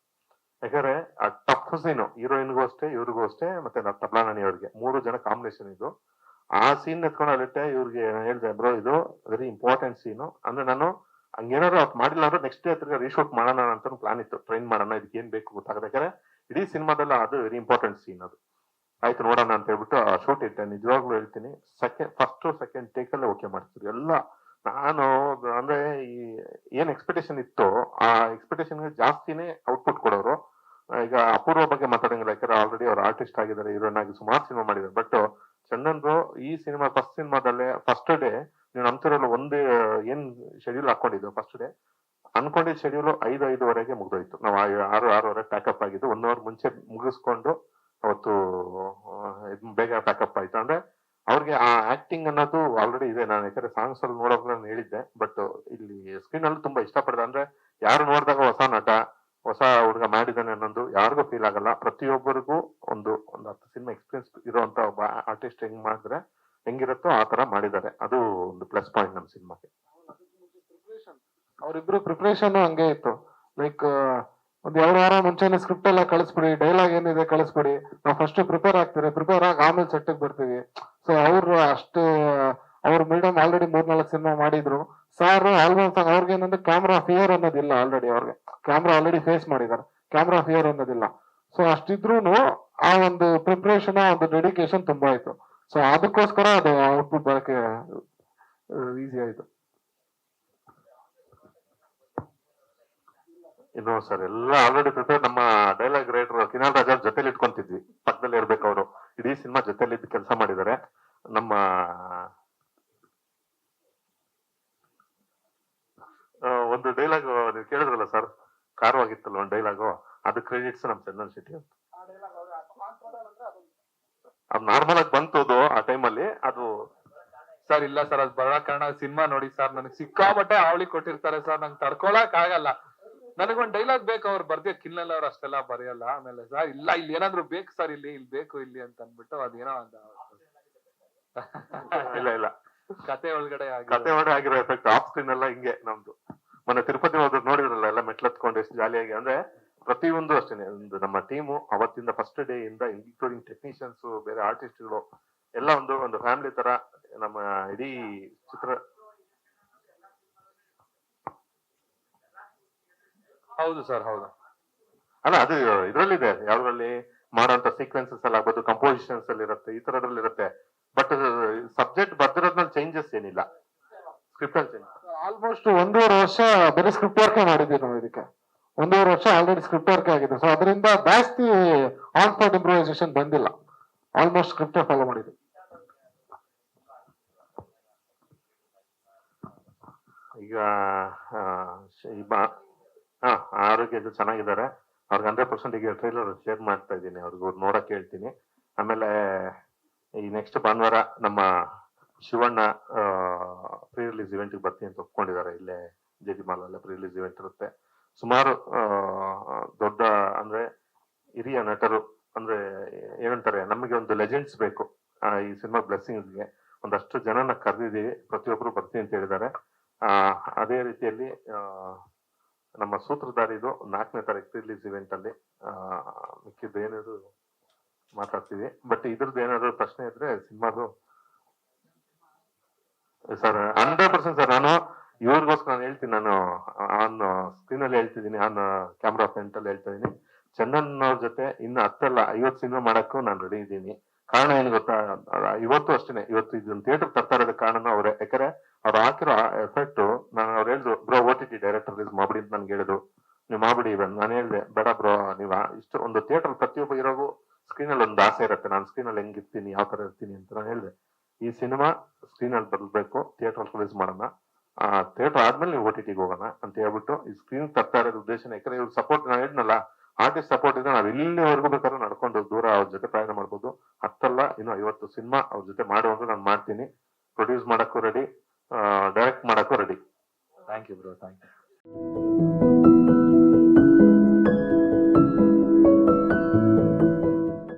ಯಾಕಂದ್ರೆ ಆ ಟಫ್ ಸೀನು ಹೀರೋಯಿನ್ಗೂ ಅಷ್ಟೇ, ಇವ್ರಿಗೂ ಅಷ್ಟೇ, ಮತ್ತೆ ತಬ್ಲಾ ಅವ್ರಿಗೆ. ಮೂರು ಜನ ಕಾಂಬಿನೇಷನ್ ಇದು. ಆ ಸೀನ್ ಎತ್ಕೊಂಡು ಅಲ್ಲಿಟ್ಟೆ, ಇವ್ರಿಗೆ ಹೇಳಿದೆ, ಬ್ರೋ, ಇದು ವೆರಿ ಇಂಪಾರ್ಟೆಂಟ್ ಸೀನು ಅಂದ್ರೆ ನಾನು ಹಂಗೇನಾದ್ರು ಅವ್ರು ಮಾಡಿಲ್ಲ ಅಂದ್ರೆ ನೆಕ್ಸ್ಟ್ ಡೇ ಹತ್ರ ರೀಶೂಟ್ ಮಾಡೋಣ ಅಂತ ಪ್ಲಾನ್ ಇತ್ತು. ಟ್ರೈನ್ ಮಾಡೋಣ, ಇದಕ್ಕೆ ಏನ್ ಬೇಕು ಗೊತ್ತಾಗದೆ. ಯಾಕಂದ್ರೆ ಇಡೀ ಸಿನಿಮಾದಲ್ಲ ಅದು ವೆರಿ ಇಂಪಾರ್ಟೆಂಟ್ ಸೀನ್ ಅದು. ಆಯ್ತು, ನೋಡೋಣ ಅಂತ ಹೇಳ್ಬಿಟ್ಟು ಶೂಟ್ ಇಟ್ಟೆ. ನಿಜವಾಗ್ಲೂ ಹೇಳ್ತೀನಿ ಸೆಕೆಂಡ್ ಫಸ್ಟ್ ಸೆಕೆಂಡ್ ಟೇಕ್ ಅಲ್ಲೇ ಓಕೆ ಮಾಡ್ತಿದ್ರು ಎಲ್ಲ ನಾನು ಅಂದ್ರೆ ಈ ಏನ್ ಎಕ್ಸ್ಪೆಕ್ಟೇಷನ್ ಇತ್ತು, ಆ ಎಕ್ಸ್ಪೆಕ್ಟೇಷನ್ ಜಾಸ್ತಿನೇ ಔಟ್ಪುಟ್ ಕೊಡೋರು. ಈಗ ಅಪೂರ್ವ ಬಗ್ಗೆ ಮಾತಾಡಂಗಿಲ್ಲ. ಯಾಕಂದ್ರೆ ಆಲ್ರೆಡಿ ಅವ್ರು ಆರ್ಟಿಸ್ಟ್ ಆಗಿದ್ದಾರೆ ಹೀರೋನ್ ಆಗಿ ಸುಮಾರು ಸಿನಿಮಾ ಮಾಡಿದ್ದಾರೆ. ಬಟ್ ಚಂದನ್ರು ಈ ಸಿನಿಮಾ ಫಸ್ಟ್ ಸಿನಿಮಾದಲ್ಲೇ ಫಸ್ಟ್ ಡೇ ನೀವು ನಮ್ತೂರಲ್ಲಿ ಒಂದು, ಏನ್ ಶೆಡ್ಯೂಲ್ ಹಾಕೊಂಡಿದ್ದು ಫಸ್ಟ್ ಡೇ ಅನ್ಕೊಂಡಿದ್ದ ಶೆಡ್ಯೂಲ್ ಐದು, ಐದುವರೆಗೆ ಮುಗ್ದೋಯ್ತು. ನಾವು ಆರು, ಆರೂವರೆ ಪ್ಯಾಕಪ್ ಆಗಿದ್ದು ಒನ್ ಅವರ್ ಮುಂಚೆ ಮುಗಿಸ್ಕೊಂಡು ಅವತ್ತು ಬೇಗ ಪ್ಯಾಕಪ್ ಆಯ್ತು. ಅಂದ್ರೆ ಅವ್ರಿಗೆ ಆ ಆಕ್ಟಿಂಗ್ ಅನ್ನೋದು ಆಲ್ರೆಡಿ ಇದೆ. ನಾನು ಯಾಕಂದ್ರೆ ಸಾಂಗ್ಸ್ ಅಲ್ಲಿ ನೋಡೋಕೆ ನಾನು ಹೇಳಿದ್ದೆ ಬಟ್ ಇಲ್ಲಿ ಸ್ಕ್ರೀನ್ ಅಲ್ಲಿ ತುಂಬಾ ಇಷ್ಟಪಡ್ದೆ. ಅಂದ್ರೆ ಯಾರು ನೋಡಿದಾಗ ಹೊಸ ನಟ, ಹೊಸ ಹುಡುಗ ಮಾಡಿದಾನೆ ಅನ್ನೋದು ಯಾರಿಗೂ ಫೀಲ್ ಆಗಲ್ಲ. ಪ್ರತಿಯೊಬ್ಬರಿಗೂ ಒಂದು ಒಂದು ಹತ್ತು ಸಿನಿಮಾ ಎಕ್ಸ್ಪೀರಿಯನ್ಸ್ ಇರುವಂತ ಒಬ್ಬ ಆರ್ಟಿಸ್ಟ್ ಹೆಂಗ್ ಮಾಡಿದ್ರೆ ಹೆಂಗಿರುತ್ತೋ ಆ ತರ ಮಾಡಿದ್ದಾರೆ. ಅದು ಒಂದು ಪ್ಲಸ್ ಪಾಯಿಂಟ್ ನಮ್ಮ ಸಿನಿಮಾಗೆ ಅವರಿಬ್ರು ಪ್ರಿಪ್ರೇಷನ್ ಹಂಗೆ ಇತ್ತು. ಲೈಕ್ ಒಂದ್ ಎರಡು ವಾರ ಮುಂಚೆನೆ ಸ್ಕ್ರಿಪ್ಟ್ ಎಲ್ಲ ಕಳಿಸ್ಬಿಡಿ ಡೈಲಾಗ್ ಏನಿದೆ ಕಳಿಸ್ಬಿಡಿ. ನಾವು ಫಸ್ಟ್ ಪ್ರಿಪೇರ್ ಆಗ್ತಾರೆ ಪ್ರಿಪೇರ್ ಆಗಿ ಆಮೇಲೆ ಸೆಟ್ಟಿಗೆ ಬರ್ತೀವಿ. ಸೊ ಅವ್ರು ಅಷ್ಟು, ಅವ್ರ ಮೇಡಮ್ ಆಲ್ರೆಡಿ ಮೂರ್ನಾಲ್ಕು ಸಿನಿಮಾ ಮಾಡಿದ್ರು. ಸಾರ್ ಆಲ್ಮೋಸ್ಟ್ ಅವ್ರಿಗೆ ಏನಂದ್ರೆ ಕ್ಯಾಮ್ರಾ ಫಿಯರ್ ಅನ್ನೋದಿಲ್ಲ ಆಲ್ರೆಡಿ ಅವ್ರಿಗೆ. ಕ್ಯಾಮ್ರಾ ಆಲ್ರೆಡಿ ಫೇಸ್ ಮಾಡಿದ್ದಾರೆ. ಕ್ಯಾಮ್ರಾ ಫಿಯರ್ ಅನ್ನೋದಿಲ್ಲ. ಸೊ ಅಷ್ಟಿದ್ರು ಆ ಒಂದು ಪ್ರಿಪ್ರೇಷನ್ ಒಂದು ಡೆಡಿಕೇಶನ್ ತುಂಬಾ ಆಯ್ತು. ಸೊ ಅದಕ್ಕೋಸ್ಕರ ಅದು ಔಟ್ಪುಟ್ ಬರಕ್ಕೆ ಈಸಿ ಆಯಿತು. ಇನ್ನು ಸರ್, ಎಲ್ಲ ಆಲ್ರೆಡಿ ಪ್ರಿಪೇರ್ ನಮ್ಮ ಡೈಲಾಗ್ ರೈಟರ್ ಕಿನಾಲ್ ರಾಜ್ ಜೊತೆಲಿ ಇಟ್ಕೊಂತಿದ್ವಿ. ಪಕ್ಕದಲ್ಲಿ ಇರ್ಬೇಕು ಅವರು. ಇಡೀ ಸಿನಿಮಾ ಜೊತೆಲಿ ಇದ್ದು ಕೆಲಸ ಮಾಡಿದ್ದಾರೆ. ನಮ್ಮ ಒಂದು ಡೈಲಾಗ್ ನೀವು ಕೇಳಿದ್ರಲ್ಲ ಸರ್? ಕಾರವಾಗಿತ್ತಲ್ಲ ಒಂದು ಡೈಲಾಗು ಅದು ಕ್ರೆಡಿಟ್ಸ್ ನಮ್ಮ ಚಂದನ್ ಶೆಟ್ಟಿ ಅಂತ. ಅದು ನಾರ್ಮಲ್ ಆಗಿ ಬಂತು ಅದು ಆ ಟೈಮಲ್ಲಿ ಅದು ಸರ್ ಇಲ್ಲ ಸರ್ ಅದು ಬರೋ ಕಾರಣ ಸಿನಿಮಾ ನೋಡಿ ಸರ್ ನನಗೆ ಸಿಕ್ಕಾಪಟ್ಟೆ ಅವಳಿ ಕೊಟ್ಟಿರ್ತಾರೆ ಸರ್ ನಂಗೆ ತಡ್ಕೊಳಕ್ ಆಗಲ್ಲ. ನನಗೊಂದ್ ಡೈಲಾಗ್ ಬೇಕು ಅವ್ರು ಬರ್ದೇ ಕಿನ್ನಲ್ಲ ಅವ್ರು ಅಷ್ಟೆಲ್ಲ ಬರೆಯಲ್ಲ ಆಮೇಲೆ ಸರ್ ಇಲ್ಲ ಇಲ್ಲಿ ಏನಾದ್ರು ಬೇಕು ಸರ್ ಇಲ್ಲಿ ಇಲ್ಲಿ ಬೇಕು ಇಲ್ಲಿ ಅಂತ ಅಂದ್ಬಿಟ್ಟು ಅದೇನೋ ಅಂತ *laughs* ಇಲ್ಲ ಇಲ್ಲ. ಕತೆ ಒಳಗಡೆ. ಕತೆ ಒಳಗಡೆ ಆಗಿರೋ ಎಫೆಕ್ಟ್ ಆಫ್ ಸ್ಕ್ರೀನ್ ಎಲ್ಲ ಹಿಂಗೆ ನಮ್ದು. ಮೊನ್ನೆ ತಿರುಪತಿ ಹೋದ್ರು ನೋಡಿದ್ರಲ್ಲ ಎಲ್ಲ ಮೆಟ್ಲತ್ಕೊಂಡು ಎಷ್ಟು ಜಾಲಿಯಾಗಿ ಅಂದ್ರೆ ಪ್ರತಿಯೊಂದು ಅಷ್ಟೇನೆ ಒಂದು ನಮ್ಮ ಟೀಮು ಅವತ್ತಿಂದ ಫಸ್ಟ್ ಡೇ ಇಂದ ಇನ್ಕ್ಲೂಡಿಂಗ್ ಟೆಕ್ನಿಷಿಯನ್ಸ್ ಬೇರೆ ಆರ್ಟಿಸ್ಟ್ಗಳು ಎಲ್ಲ ಒಂದು ಒಂದು ಫ್ಯಾಮಿಲಿ ತರ ನಮ್ಮ ಇಡೀ ಚಿತ್ರ ಹೌದು ಸರ್ ಹೌದು. ಅಲ್ಲ ಅದು ಇದ್ರಲ್ಲಿದೆ ಯಾವ್ದ್ರಲ್ಲಿ ಮಾಡೋಂತ ಸೀಕ್ವೆನ್ಸಸ್ ಎಲ್ಲ ಆಗ್ಬೋದು ಕಂಪೋಸಿಷನ್ಸ್ ಅಲ್ಲಿ ಇರುತ್ತೆ ಈ ತರದ್ರಲ್ಲಿ ಇರುತ್ತೆ. ಬಟ್ ಸಬ್ಜೆಕ್ಟ್ ಬರ್ದಿರೋದ್ರಲ್ಲಿ ಚೇಂಜಸ್ ಏನಿಲ್ಲ. ಸ್ಕ್ರಿಪ್ಟ್ ಅಲ್ಲಿ ಚೇಂಜ್ ಆಲ್ಮೋಸ್ಟ್ ಒಂದೂವರೆ ವರ್ಷ ಬರೀ ಸ್ಕ್ರಿಪ್ಟ್ ವರ್ಕ್ ಮಾಡಿದ್ದೀವಿ ನಾವು ಇದಕ್ಕೆ. ಒಂದೂವರೆ ವರ್ಷ ಆಲ್ರೆಡಿ ಸ್ಕ್ರಿಪ್ಟ್ ವರ್ಕ್ ಆಗಿದೆ. ಸೊ ಅದರಿಂದ ಜಾಸ್ತಿ ಆನ್ ಸ್ಪಾಟ್ ಇಂಪ್ರೂವೈಸೇಷನ್ ಬಂದಿಲ್ಲ ಆಲ್ಮೋಸ್ಟ್ ಸ್ಕ್ರಿಪ್ಟ್ ಫಾಲೋ ಮಾಡಿದೆ. ಈಗ ಆರೋಗ್ಯದ ಚೆನ್ನಾಗಿದ್ದಾರೆ. ಅವ್ರಿಗೆ ಹಂಡ್ರೆಡ್ ಪರ್ಸೆಂಟ್ ಈಗ ಟ್ರೈಲರ್ ಶೇರ್ ಮಾಡ್ತಾ ಇದ್ದೀನಿ. ಅವ್ರಿಗೆ ನೋಡಕ್ ಹೇಳ್ತೀನಿ. ಆಮೇಲೆ, ಈ ನೆಕ್ಸ್ಟ್ ಭಾನುವಾರ ನಮ್ಮ ಶಿವಣ್ಣ ಪ್ರೀ ರಿಲೀಸ್ ಇವೆಂಟ್ ಬರ್ತೀನಿ ಅಂತ ಒಪ್ಕೊಂಡಿದ್ದಾರೆ. ಇಲ್ಲೇ ಜೆಡಿ ಮಾಲ್ ಅಲ್ಲೇ ಪ್ರೀ ರಿಲೀಸ್ ಇವೆಂಟ್ ಇರುತ್ತೆ. ಸುಮಾರು ದೊಡ್ಡ, ಅಂದ್ರೆ, ಹಿರಿಯ ನಟರು, ಅಂದ್ರೆ, ಏನಂತಾರೆ, ನಮಗೆ ಒಂದು ಲೆಜೆಂಡ್ಸ್ ಬೇಕು. ಈ ಸಿನಿಮಾ ಬ್ಲೆಸ್ಸಿಂಗ್ಸ್ಗೆ ಒಂದಷ್ಟು ಜನನ ಕರೆದಿದ್ದೀವಿ. ಪ್ರತಿಯೊಬ್ಬರು ಬರ್ತೀನಿ ಅಂತ ಹೇಳಿದ್ದಾರೆ. ಅದೇ ರೀತಿಯಲ್ಲಿ ನಮ್ಮ ಸೂತ್ರಧಾರಿದು ನಾಲ್ಕನೇ ತಾರೀಕು ರಿಲೀಸ್ ಇವೆಂಟ್ ಅಲ್ಲಿ ಮಿಕ್ಕಿದ್ದು ಏನಾದ್ರು ಮಾತಾಡ್ತೀವಿ. ಬಟ್ ಇದ್ರದ್ದು ಏನಾದ್ರು ಪ್ರಶ್ನೆ ಇದ್ರೆ ಸಿನಿಮಾದು, ಸರ್ ಹಂಡ್ರೆಡ್ ಪರ್ಸೆಂಟ್ ಸರ್. ನಾನು ಇವ್ರಿಗೋಸ್ಕರ ನಾನು ಹೇಳ್ತೀನಿ, ನಾನು ಆನ್ ಸ್ಕ್ರೀನ್ ಅಲ್ಲಿ ಹೇಳ್ತಿದ್ದೀನಿ ಆನ್ ಕ್ಯಾಮ್ರಾ ಫ್ರಂಟ್ ಅಲ್ಲಿ ಹೇಳ್ತಾ ಇದೀನಿ ಚಂದನ್ ಅವ್ರ ಜೊತೆ ಇನ್ನು ಹತ್ತಲ್ಲ, ಐವತ್ತು ಸಿನಿಮಾ ಮಾಡಕ್ಕೂ ನಾನು ರೆಡಿ ಇದ್ದೀನಿ. ಕಾರಣ ಏನು ಗೊತ್ತಾ? ಇವತ್ತು ಅಷ್ಟೇನೆ, ಇವತ್ತು ಇದನ್ನ ಥಿಯೇಟರ್ ತರ್ತಾ ಇರೋದ ಕಾರಣ ಅವರೇ. ಯಾಕಂದ್ರೆ ಅವ್ರು ಹಾಕಿರೋ ಎಫೆಕ್ಟ್ ನಾನು ಅವ್ರು ಹೇಳಿದ್ರು bro O T T director release ಮಾಡ್ಬಿಡಿ ಅಂತ ನನ್ಗೆ ಹೇಳಿದ್ರು ನೀವು ಮಾಡ್ಬಿಡಿ ಇವನ್ ನಾನು ಹೇಳಿದೆ, ಬೇಡ ಬ್ರೋ, ನೀವು ಇಷ್ಟು ಒಂದು ಥಿಯೇಟರ್ ಪ್ರತಿಯೊಬ್ಬ ಇರೋಗೂ ಸ್ಕ್ರೀನ್ ಅಲ್ಲಿ ಒಂದು ಆಸೆ ಇರುತ್ತೆ. ನಾನು ಸ್ಕ್ರೀನ್ ಅಲ್ಲಿ ಹೆಂಗಿರ್ತೀನಿ ಯಾವ ತರ ಇರ್ತೀನಿ ಅಂತ ನಾನು ಹೇಳಿದೆ. ಈ ಸಿನಿಮಾ ಸ್ಕ್ರೀನ್ ಅಲ್ಲಿ ಬರ್ಬೇಕು ಥಿಯೇಟರ್ ರಿಲೀಸ್ ಮಾಡೋಣ. ಆ ಥಿಯೇಟರ್ ಆದ್ಮೇಲೆ ನೀವು ಓ ಟಿ ಟಿಗೆ ಹೋಗೋಣ ಅಂತ ಹೇಳ್ಬಿಟ್ಟು ಈ ಸ್ಕ್ರೀನ್ ತರ್ತಾ ಇರೋದು ಉದ್ದೇಶ ಯಾಕಂದ್ರೆ ಇವ್ರು ಸಪೋರ್ಟ್ ನಾನು ಹೇಳಿದ್ನಲ್ಲ ಆರ್ಟಿಸ್ಟ್ ಸಪೋರ್ಟ್ ಇದ್ರೆ ನಾವ್ ಇಲ್ಲಿವರೆಗೂ ಬೇಕಾದ್ರೂ ನಡ್ಕೊಂಡು ದೂರ ಅವ್ರ ಜೊತೆ ಪ್ರಯಾಣ ಮಾಡ್ಬೋದು. ಹತ್ತಲ್ಲ ಇನ್ನು ಐವತ್ತು ಸಿನಿಮಾ ಅವ್ರ ಜೊತೆ ಮಾಡುವಂತ ನಾನು ಮಾಡ್ತೀನಿ. ಪ್ರೊಡ್ಯೂಸ್ ಮಾಡಕ್ಕೂ ರೆಡಿ ಡೈರೆಕ್ಟ್ ಮಾಡಕ್ಕೂ ready thank you bro thank you